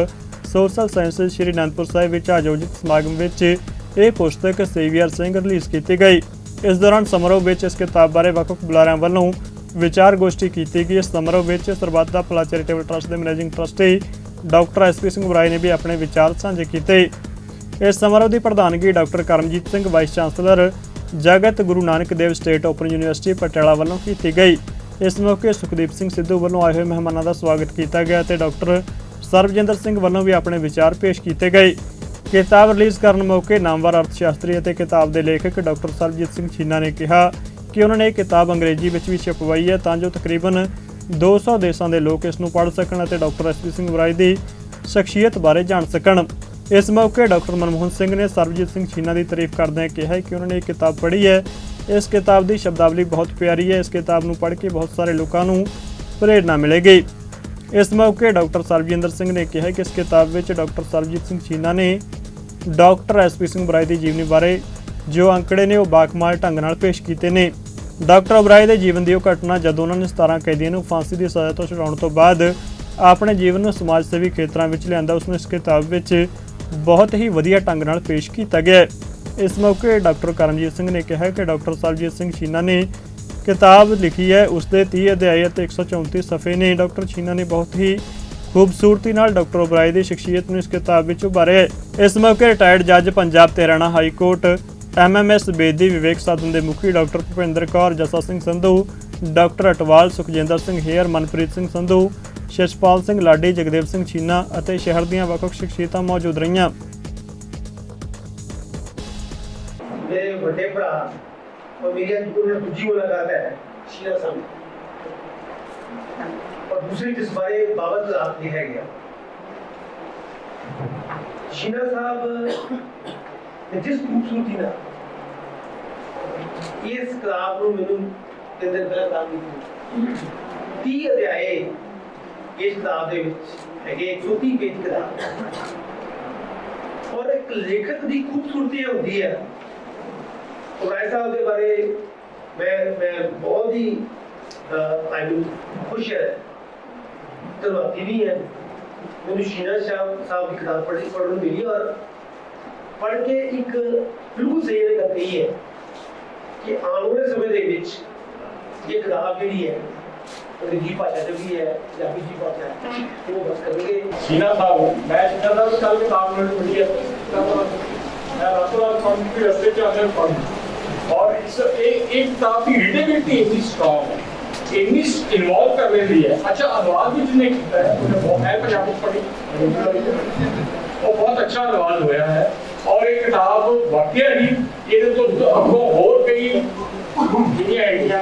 social sciences Shri Anandpur Sahib ਵਿੱਚ ਆਯੋਜਿਤ ਸਮਾਗਮ ਵਿੱਚ ਇਹ ਪੁਸਤਕ ਸੇਵੀਅਰ ਸਿੰਘ ਰਿਲੀਜ਼ ਕੀਤੀ ਗਈ। ਇਸ ਦੌਰਾਨ ਸਮਾਰੋਹ ਵਿੱਚ ਇਸ ਕਿਤਾਬ ਬਾਰੇ ਵੱਖ-ਵੱਖ ਬੁਲਾਰਿਆਂ ਵੱਲੋਂ ਵਿਚਾਰ ਗੋਸ਼ਟੀ ਕੀਤੀ ਗਈ। ਇਸ ਸਮਾਰੋਹ ਵਿੱਚ ਸਰਬੱਤ ਦਾ ਭਲਾ ਚੈਰੀਟੇਬਲ ਟਰਸਟ ਦੇ managing trustee doctor SP Singh Oberoi ਨੇ ਵੀ ਆਪਣੇ ਵਿਚਾਰ ਸਾਂਝੇ ਕੀਤੇ। ਇਸ ਸਮਾਰੋਹ ਦੀ ਪ੍ਰਧਾਨਗੀ doctor Karamjit Singh, vice chancellor Jagat Guru Nanak Dev state open university, Patiala ਵੱਲੋਂ ਕੀਤੀ ਗਈ। ਇਸ ਮੌਕੇ ਸੁਖਦੀਪ ਸਿੰਘ ਸਿੱਧੂ ਵੱਲੋਂ ਆਏ ਹੋਏ ਮਹਿਮਾਨਾਂ ਦਾ ਸਵਾਗਤ ਕੀਤਾ ਗਿਆ ਤੇ ਡਾਕਟਰ ਸਰਬਜਿੰਦਰ ਸਿੰਘ ਵੱਲੋਂ ਵੀ ਆਪਣੇ ਵਿਚਾਰ ਪੇਸ਼ ਕੀਤੇ ਗਏ। ਕਿਤਾਬ ਰਿਲੀਜ਼ ਕਰਨ ਮੌਕੇ ਨਾਮਵਰ ਅਰਥਸ਼ਾਸਤਰੀ ਅਤੇ ਕਿਤਾਬ ਦੇ ਲੇਖਕ ਡਾਕਟਰ ਸਰਬਜੀਤ ਸਿੰਘ ਛੀਨਾ ਨੇ ਕਿਹਾ ਕਿ ਉਹਨਾਂ ਨੇ ਇਹ ਕਿਤਾਬ ਅੰਗਰੇਜ਼ੀ ਵਿੱਚ ਵੀ ਛਪਵਾਈ ਹੈ, ਤਾਂ ਜੋ ਤਕਰੀਬਨ 200 ਦੇਸ਼ਾਂ ਦੇ ਲੋਕ ਇਸ ਨੂੰ ਪੜ੍ਹ ਸਕਣ ਅਤੇ ਡਾਕਟਰ ਐਸਪੀ ਸਿੰਘ ਬਰਾਈ ਦੀ ਸ਼ਖਸੀਅਤ ਬਾਰੇ ਜਾਣ ਸਕਣ। ਇਸ ਮੌਕੇ ਡਾਕਟਰ ਮਨਮੋਹਨ ਸਿੰਘ ਨੇ ਸਰਬਜੀਤ ਸਿੰਘ ਛੀਨਾ ਦੀ ਤਾਰੀਫ ਕਰਦਿਆਂ ਕਿਹਾ ਕਿ ਉਹਨਾਂ ਨੇ ਇਹ ਕਿਤਾਬ ਪੜ੍ਹੀ ਹੈ। ਇਸ ਕਿਤਾਬ ਦੀ ਸ਼ਬਦਾਵਲੀ ਬਹੁਤ ਪਿਆਰੀ ਹੈ। ਇਸ ਕਿਤਾਬ ਨੂੰ ਪੜ੍ਹ ਕੇ ਬਹੁਤ ਸਾਰੇ ਲੋਕਾਂ ਨੂੰ ਪ੍ਰੇਰਣਾ ਮਿਲੇਗੀ। ਇਸ ਮੌਕੇ ਡਾਕਟਰ ਸਰਬਜਿੰਦਰ ਸਿੰਘ ਨੇ ਕਿਹਾ ਕਿ ਇਸ ਕਿਤਾਬ ਵਿੱਚ ਡਾਕਟਰ ਸਰਬਜੀਤ ਸਿੰਘ ਛੀਨਾ ਨੇ ਡਾਕਟਰ ਐਸਪੀ ਸਿੰਘ ਬਰਾਈ ਦੀ ਜੀਵਨੀ ਬਾਰੇ ਜੋ ਅੰਕੜੇ ਨੇ ਉਹ ਬਾਕਮਾਲ ਢੰਗ ਨਾਲ ਪੇਸ਼ ਕੀਤੇ ਨੇ। ਡਾਕਟਰ ਓਬਰਾਏ ਦੇ ਜੀਵਨ ਦੀ ਉਹ ਘਟਨਾ ਜਦੋਂ ਉਹਨਾਂ ਨੇ 17 ਕੈਦੀਆਂ ਨੂੰ ਫਾਂਸੀ ਦੀ ਸਜ਼ਾ ਤੋਂ ਛੁਡਾਉਣ ਤੋਂ ਬਾਅਦ ਆਪਣੇ ਜੀਵਨ ਨੂੰ ਸਮਾਜ ਸੇਵੀ ਖੇਤਰਾਂ ਵਿੱਚ ਲਿਆਂਦਾ, ਉਸ ਨੂੰ ਇਸ ਕਿਤਾਬ ਵਿੱਚ ਬਹੁਤ ਹੀ ਵਧੀਆ ਢੰਗ ਨਾਲ ਪੇਸ਼ ਕੀਤਾ ਗਿਆ ਹੈ। ਇਸ ਮੌਕੇ ਡਾਕਟਰ ਕਰਮਜੀਤ ਸਿੰਘ ਨੇ ਕਿਹਾ ਕਿ ਡਾਕਟਰ ਸਰਜੀਤ ਸਿੰਘ ਛੀਨਾ ਨੇ ਕਿਤਾਬ ਲਿਖੀ ਹੈ, ਉਸ ਦੇ 30 ਅਧਿਆਇ ਅਤੇ 134 ਸਫ਼ੇ ਨੇ। ਡਾਕਟਰ ਛੀਨਾ ਨੇ ਬਹੁਤ ਹੀ ਖੂਬਸੂਰਤੀ ਨਾਲ ਡਾਕਟਰ ਓਬਰਾਏ ਦੀ ਸ਼ਖਸੀਅਤ ਨੂੰ ਇਸ ਕਿਤਾਬ ਵਿੱਚ ਉਭਾਰਿਆ ਹੈ। ਇਸ ਮੌਕੇ ਰਿਟਾਇਰਡ ਜੱਜ ਪੰਜਾਬ ਤੇ Haryana high court MMS Bedi ਵਿਵੇਕ ਸਦਨ ਦੇ ਮੁਖੀ ਡਾਕਟਰ ਭੁਪਿੰਦਰ ਕੌਰ ਜਸਾ ਸਿੰਘ ਸੰਧੂ ਡਾਕਟਰ ਅਟਵਾਲ ਸੁਖਜਿੰਦਰ ਸਿੰਘ ਹੇਅਰ ਮਨਪ੍ਰੀਤ ਸਿੰਘ ਸੰਧੂ ਸ਼ਸ਼ਪਾਲ ਸਿੰਘ ਲਾਡੀ ਜਗਦੇਵ ਸਿੰਘ ਛੀਨਾ ਅਤੇ ਸ਼ਹਿਰ ਦੀਆਂ ਵੱਖ-ਵੱਖ ਸ਼ਖਸੀਅਤਾਂ ਮੌਜੂਦ ਰਹੀਆਂ ਮੇਰੇ ਵੱਡੇ ਭਰਾ और मेरी आज उन्होंने दूसरी मुलाकात है शीना साहब और दूसरी जिस बारे बाबत आप लिखा गया शीना साहब ने जिस खूबसूरती ना ਇਸ ਕਿਤਾਬ ਨੂੰ ਮੈਨੂੰ ਤਿੰਨ ਦਿਨ ਪਹਿਲਾਂ ਤਾਂ ਕੀਤੀ। 30 ਅਧਿਆਏ ਇਸ ਕਿਤਾਬ ਦੇ ਵਿੱਚ ਹੈਗੇ 130 ਪੇਜ ਕਿਤਾਬ। ਔਰ ਇੱਕ ਲੇਖਕ ਦੀ ਖੂਬਸੂਰਤੀ ਇਹ ਹੁੰਦੀ ਹੈ। ਉਰਾਏ ਸਾਹਿਬ ਦੇ ਬਾਰੇ ਮੈਂ ਮੈਂ ਬਹੁਤ ਹੀ ਆਈ ਮੀਨ ਖੁਸ਼ ਹੈ। ਧੰਨਵਾਦੀ ਵੀ ਹੈ। ਮੈਨੂੰ ਸ਼ੀਨਾ ਸ਼ਾਹ ਸਾਹਿਬ ਦੀ ਕਿਤਾਬ ਪੜ੍ਹੀ ਪੜ੍ਹਨ ਨੂੰ ਮਿਲੀ ਔਰ ਪੜ੍ਹ ਕੇ ਇੱਕ ਬਿਲਕੁਲ ਸਹੀ ਇਹ ਗੱਲ ਕਹੀ ਹੈ। ਕਿ ਆਉਣ ਵਾਲੇ ਸਮੇਂ ਦੇ ਵਿੱਚ ਇਹ ਕਿਤਾਬ ਜਿਹੜੀ ਹੈ ਅੰਗਰੇਜ਼ੀ ਭਾਸ਼ਾ ਚ ਵੀ ਹੈ ਪੰਜਾਬੀ ਜੀ ਭਾਸ਼ਾ ਹੈ ਉਹ ਬਸ ਕਰਨਗੇ ਸ਼ੀਨਾ ਸਾਹਿਬ ਮੈਂ ਸ਼ੀਨਾ ਸਾਹਿਬ ਕੱਲ ਕਿਤਾਬ ਨਾਲ ਪੜ੍ਹੀ ਹੈ ਮੈਂ ਰਾਤੋਂ ਰਾਤ ਪੜ੍ਹਨ ਦੀ ਰਸਤੇ ਚ ਆਉਂਦੇ ਪੜ੍ਹ और इस एक एक किताब की रीडेबिलिटी इतनी स्ट्रॉन्ग है इतनी इन्वॉल्व कर लेती है अच्छा अनुवाद भी जिसने किया है उन्हें बहुत है पंजाब में पढ़ी वो बहुत अच्छा अनुवाद होया है ਔਰ ਇਹ ਕਿਤਾਬ ਵਾਕਿਆ ਹੀ ਇਹਦੇ ਤੋਂ ਅੱਗੋਂ ਹੋਰ ਕਈ ਜਿਹੜੀਆਂ ਆਈਡੀਆ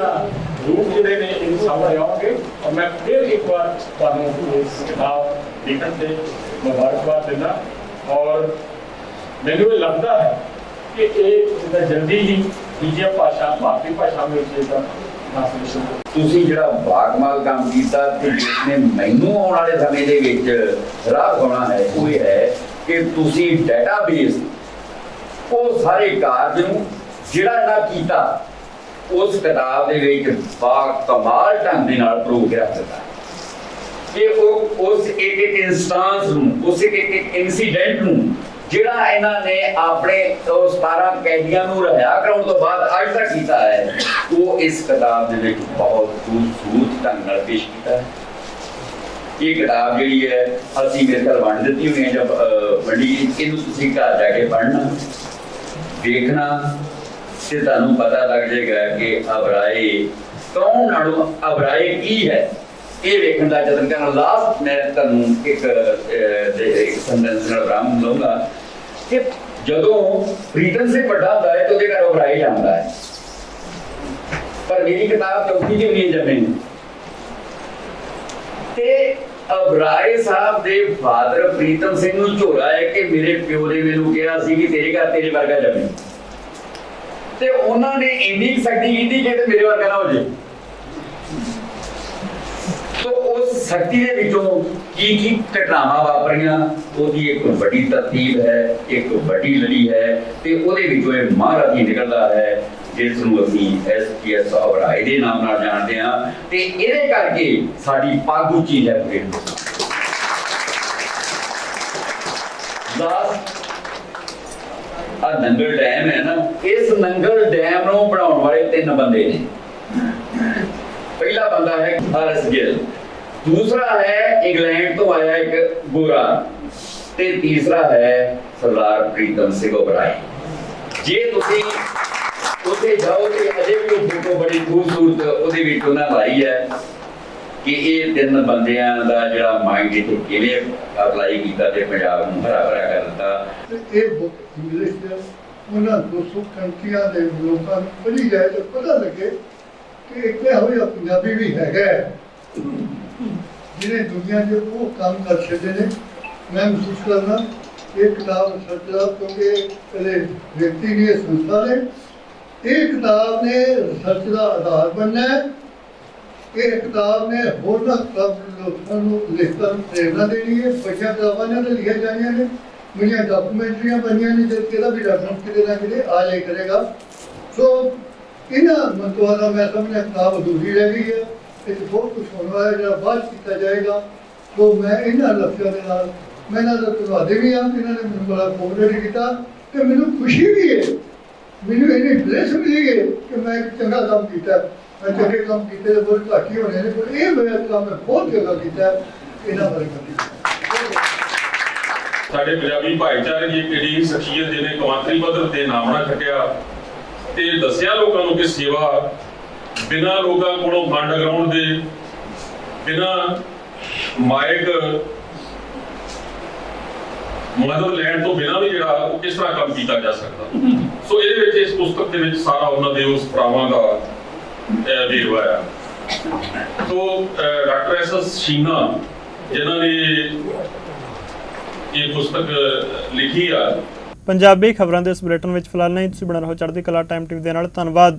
ਰੂਪ ਜਿਹੜੇ ਨੇ ਇਹ ਸਾਹਮਣੇ ਆਉਣਗੇ। ਔਰ ਮੈਂ ਫਿਰ ਇੱਕ ਵਾਰ ਤੁਹਾਨੂੰ ਇਸ ਕਿਤਾਬ ਲਿਖਣ ਤੇ ਮੁਬਾਰਕਬਾਦ ਦਿੰਦਾ। ਔਰ ਮੈਨੂੰ ਇਹ ਲੱਗਦਾ ਹੈ ਕਿ ਇਹ ਜਿਹੜਾ ਜਲਦੀ ਹੀ ਦੂਜੀਆਂ ਭਾਸ਼ਾ, ਭਾਰਤੀ ਭਾਸ਼ਾ ਵਿੱਚ ਇਹਦਾ ਤੁਸੀਂ ਜਿਹੜਾ ਬਾਗਮਾਲ ਕੰਮ ਕੀਤਾ ਤੇ ਜਿਸਨੇ ਮੈਨੂੰ ਆਉਣ ਵਾਲੇ ਸਮੇਂ ਦੇ ਵਿੱਚ ਰਾਹ ਹੋਣਾ ਹੈ, ਉਹ ਹੈ ਕਿ ਤੁਸੀਂ ਡਾਟਾਬੇਸ ਉਹ ਸਾਰੇ ਕਾਰਜ ਨੂੰ ਜਿਹੜਾ ਇਹਨਾਂ ਕੀਤਾ, ਉਸ ਕਿਤਾਬ ਦੇ ਵਿੱਚ ਬਾ ਕਮਾਲ ਢੰਗ ਦੇ ਨਾਲ ਪ੍ਰੋਗ ਕੇ ਦਿੱਤਾ। ਕਿ ਉਹ ਉਸ ਇੱਕ ਇੱਕ ਇਨਸਟੈਂਸ ਨੂੰ, ਉਸ ਇੱਕ ਇੱਕ ਇਨਸੀਡੈਂਟ ਨੂੰ ਜਿਹੜਾ ਇਹਨਾਂ ਨੇ ਆਪਣੇ ਉਹ 17 ਕੈਦੀਆਂ ਨੂੰ ਰਿਹਾ ਕਰਾਉਣ ਤੋਂ ਬਾਅਦ ਅੱਜ ਤੱਕ ਕੀਤਾ ਹੈ, ਉਹ ਇਸ ਕਿਤਾਬ ਦੇ ਵਿੱਚ ਬਹੁਤ ਖੂਬਸੂਰਤ ਢੰਗ ਨਾਲ ਪੇਸ਼ ਕੀਤਾ ਹੈ। ਇਹ ਕਿਤਾਬ ਜਿਹੜੀ ਹੈ, ਅਸੀਂ ਮੇਰੇ ਘਰ ਵੰਡ ਦਿੱਤੀ ਹੋਈ ਹੈ ਜਦ ਵੰਡੀ ਇਹਨੂੰ ਤੁਸੀਂ ਘਰ ਜਾ ਕੇ ਪੜ੍ਹਨਾ ਦੇਖਣਾ ਤੇ ਤੁਹਾਨੂੰ ਪਤਾ ਲੱਗ ਜਾਏਗਾ ਕਿ ਅਬਰਾਏ ਕੌਣ ਨਾਲੋਂ ਅਬਰਾਏ ਕੀ ਹੈ। ਇਹ ਵੇਖਣ ਦਾ ਯਤਨ ਕਰਨਾ। ਲਾਸਟ ਮੈਂ ਤੁਹਾਨੂੰ ਇੱਕ ਇੱਕ ਸੰਦੇਸ਼ ਨਾਲ ਬ੍ਰਾਹਮ ਲਊਂਗਾ ਕਿ ਜਦੋਂ ਪ੍ਰੀਤਮ ਸੇ ਵੱਡਾ ਹੁੰਦਾ ਹੈ ਤਾਂ ਉਹਦੇ ਘਰ ਅਬਰਾਏ ਜਾਂਦਾ ਹੈ। ਪਰ ਮੇਰੀ ਕਿਤਾਬ ਚੌਥੀ ਦੀ ਹੋਣੀ ਹੈ ਜਮੇ ਤੇ ਅਬਰਾਏ ਸਾਹਿਬ ਦੇ ਫਾਦਰ ਪ੍ਰੀਤਮ ਸਿੰਘ ਨੂੰ ਝੋਲਾ ਹੈ ਕਿ ਮੇਰੇ ਪਿਓ ਨੇ ਮੈਨੂੰ ਕਿਹਾ ਸੀ ਕਿ ਤੇਰੇ ਘਰ ਤੇਰੇ ਵਰਗਾ ਜੰਮੇ। ਤੇ ਉਹਨਾਂ ਨੇ ਇੰਨੀ ਸ਼ਕਤੀ ਕੀਤੀ ਕਿ ਤੇ ਮੇਰੇ ਵਰਗਾ ਨਾ ਹੋ ਜੇ। ਤੋ ਉਸ ਸ਼ਕਤੀ ਦੇ ਵਿੱਚੋਂ ਕੀ ਕੀ ਘਟਨਾਵਾਂ ਵਾਪਰੀਆਂ? ਉਹਦੀ ਇੱਕ ਵੱਡੀ ਤਰਤੀਬ ਹੈ, ਇੱਕ ਵੱਡੀ ਲੜੀ ਹੈ ਤੇ ਉਹਦੇ ਵਿੱਚੋਂ ਇਹ ਮਹਾਰਾਜ ਨਿਕਲਦਾ ਹੈ। ਜਿਸ ਨੂੰ ਅਸੀਂ ਐਸਪੀਐਸ ਔਰਾਏ ਦੇ ਨਾਮ ਨਾਲ ਜਾਣਦੇ ਹਾਂ ਤੇ ਇਹਦੇ ਕਰਕੇ ਸਾਡੀ ਪੱਗ ਉੱਚੀ ਹੈ ਪੂਰੇ ਲਾਸਟ ਆ ਨੰਗਲ ਡੈਮ ਹੈ ਨਾ, ਇਸ ਨੰਗਲ ਡੈਮ ਨੂੰ ਬਣਾਉਣ ਵਾਲੇ ਤਿੰਨ ਬੰਦੇ ਨੇ। ਪਹਿਲਾ ਬੰਦਾ ਹੈ ਆਰਐਸ ਗਿੱਲ, ਦੂਸਰਾ ਹੈ ਇੰਗਲੈਂਡ ਤੋਂ ਆਇਆ ਇੱਕ ਗੋਰਾ ਤੇ ਤੀਸਰਾ ਹੈ ਸਰਦਾਰ ਪ੍ਰੀਤਮ ਸਿੰਘ ਓਬਰਾਏ। ਜੇ ਤੁਸੀਂ ਉੱਥੇ ਜਾਓ ਤੇ ਅਜੇ ਵੀ ਉਹ ਫੋਟੋ ਬੜੀ ਖੂਬਸੂਰਤ ਉਹਦੇ ਵਿੱਚ ਉਹਨਾਂ ਲਾਈ ਹੈ ਕਿ ਇਹ ਤਿੰਨ ਬੰਦਿਆਂ ਦਾ ਜਿਹੜਾ ਮਾਈਂਡ ਇੱਥੇ ਕਿਵੇਂ ਅਪਲਾਈ ਕੀਤਾ ਤੇ ਪੰਜਾਬ ਨੂੰ ਹਰਾ ਭਰਾ ਕਰ ਦਿੱਤਾ। ਇਹ ਬੁੱਕ ਇੰਗਲਿਸ਼ ਦੇ ਉਹਨਾਂ 200 ਕੰਟਰੀਆਂ ਦੇ ਲੋਕਾਂ ਨੂੰ ਪੜ੍ਹੀ ਜਾਏ ਤਾਂ ਪਤਾ ਲੱਗੇ ਕਿ ਇੱਕ ਇਹੋ ਪੰਜਾਬੀ ਵੀ ਹੈਗਾ ਹੈ। ਦੁਨੀਆ 'ਚ ਉਹ ਕੰਮ ਕਰ ਛੱਡੇ ਨੇ। ਮੈਂ ਮਹਿਸੂਸ ਕਰਨਾ ਇਹ ਕਿਤਾਬ ਸੱਚਾ ਕਿਉਂਕਿ ਇਹਦੇ ਵਿਅਕਤੀ ਦੀ ਸੰਸਥਾ ਨੇ। ਇਹ ਕਿਤਾਬ ਨੇ ਰਿਸਰਚ ਦਾ ਆਧਾਰ ਬਣਨਾ ਹੈ। ਇਹ ਕਿਤਾਬ ਨੇ ਹੋਰ ਲੋਕਾਂ ਨੂੰ ਲਿਖਣ ਦੀ ਪ੍ਰੇਰਨਾ ਦੇਣੀ ਹੈ। ਬੱਚਿਆਂ ਕਿਤਾਬਾਂ ਨੇ ਤਾਂ ਲਿਖੀਆਂ ਜਾਣੀਆਂ ਨੇ। ਮੇਰੀਆਂ ਡਾਕੂਮੈਂਟਰੀਆਂ ਬਣੀਆਂ ਨੇ ਜਦ ਕਿਹਦਾ ਵੀ ਰੈਫਰੈਂਸ ਕਿਤੇ ਨਾ ਕਿਤੇ ਆ ਜਾਇਆ ਕਰੇਗਾ। ਸੋ ਇਹਨਾਂ ਮੰਤਵਾਂ ਦਾ ਮੈਂ ਸਮਝਿਆ ਕਿਤਾਬ ਅਧੂਰੀ ਰਹਿ ਗਈ ਹੈ। ਇਹ 'ਚ ਬਹੁਤ ਕੁਝ ਹੋਣਾ ਹੈ, ਜਿਹੜਾ ਬਾਅਦ ਕੀਤਾ ਜਾਏਗਾ। ਸੋ ਮੈਂ ਇਹਨਾਂ ਲਫ਼ਜ਼ਾਂ ਦੇ ਨਾਲ, ਮੈਂ ਇਹਨਾਂ ਦਾ ਧੰਨਵਾਦੀ ਵੀ ਹਾਂ ਕਿ ਇਹਨਾਂ ਨੇ ਮੈਨੂੰ ਬੜਾ ਕੋਆਪਰੇਟ ਕੀਤਾ ਤੇ ਮੈਨੂੰ ਖੁਸ਼ੀ ਵੀ ਹੈ ਮੈਨੂੰ ਇਹਨੀ ਬਲੇਸ ਮਿਲੀ ਹੈ ਕਿ ਮੈਂ ਇੱਕ ਚੰਗਾ ਕੰਮ ਕੀਤਾ। ਮੈਂ ਚੰਗੇ ਕੰਮ ਕੀਤੇ ਬਹੁਤ ਘੱਟ ਹੀ ਹੋਣੇ ਨੇ, ਪਰ ਇਹ ਮੇਰਾ ਕੰਮ ਮੈਂ ਬਹੁਤ ਚੰਗਾ ਕੀਤਾ, ਇਹਨਾਂ ਬਾਰੇ ਕਰੀ ਸਾਡੇ ਪੰਜਾਬੀ ਭਾਈਚਾਰੇ ਦੀ ਇੱਕ ਜਿਹੜੀ ਸ਼ਖਸੀਅਤ ਜਿਹਨੇ ਕੌਮਾਂਤਰੀ ਪੱਧਰ ਤੇ ਨਾਮ ਨਾ ਖੱਟਿਆ ਤੇ ਦੱਸਿਆ ਲੋਕਾਂ ਨੂੰ ਕਿ ਸੇਵਾ ਬਿਨਾਂ ਲੋਕਾਂ ਕੋਲੋਂ ਫੰਡ ਗਰਾਊਂਡ ਦੇ, ਬਿਨਾਂ ਮਾਇਕ ਮਦਦ ਲੈਣ ਤੋਂ ਬਿਨਾਂ ਵੀ ਜਿਹੜਾ ਉਹ ਕਿਸ ਤਰ੍ਹਾਂ ਕੰਮ ਕੀਤਾ ਜਾ ਸਕਦਾ? ਸੋ ਇਹਦੇ ਵਿੱਚ ਇਸ ਪੁਸਤਕ ਦੇ ਵਿੱਚ ਸਾਰਾ ਉਹਨਾਂ ਦੇ ਉਸ ਪ੍ਰਾਵਾਂ ਦਾ ਵੇਰਵਾ ਆ। So doctor S S Chhina, ਜਿਨ੍ਹਾਂ ਨੇ ਇਹ ਪੁਸਤਕ ਲਿਖੀ ਆ। ਪੰਜਾਬੀ ਖਬਰਾਂ ਦੇ ਇਸ ਬੁਲੇਟਿਨ ਵਿੱਚ ਫਿਲਹਾਲ ਨਹੀਂ, ਤੁਸੀਂ ਬਣਾ ਰਹੋ ਚੜ੍ਹਦੀ ਕਲਾ ਟਾਈਮ ਟੀਵੀ ਦੇ ਨਾਲ। ਧੰਨਵਾਦ।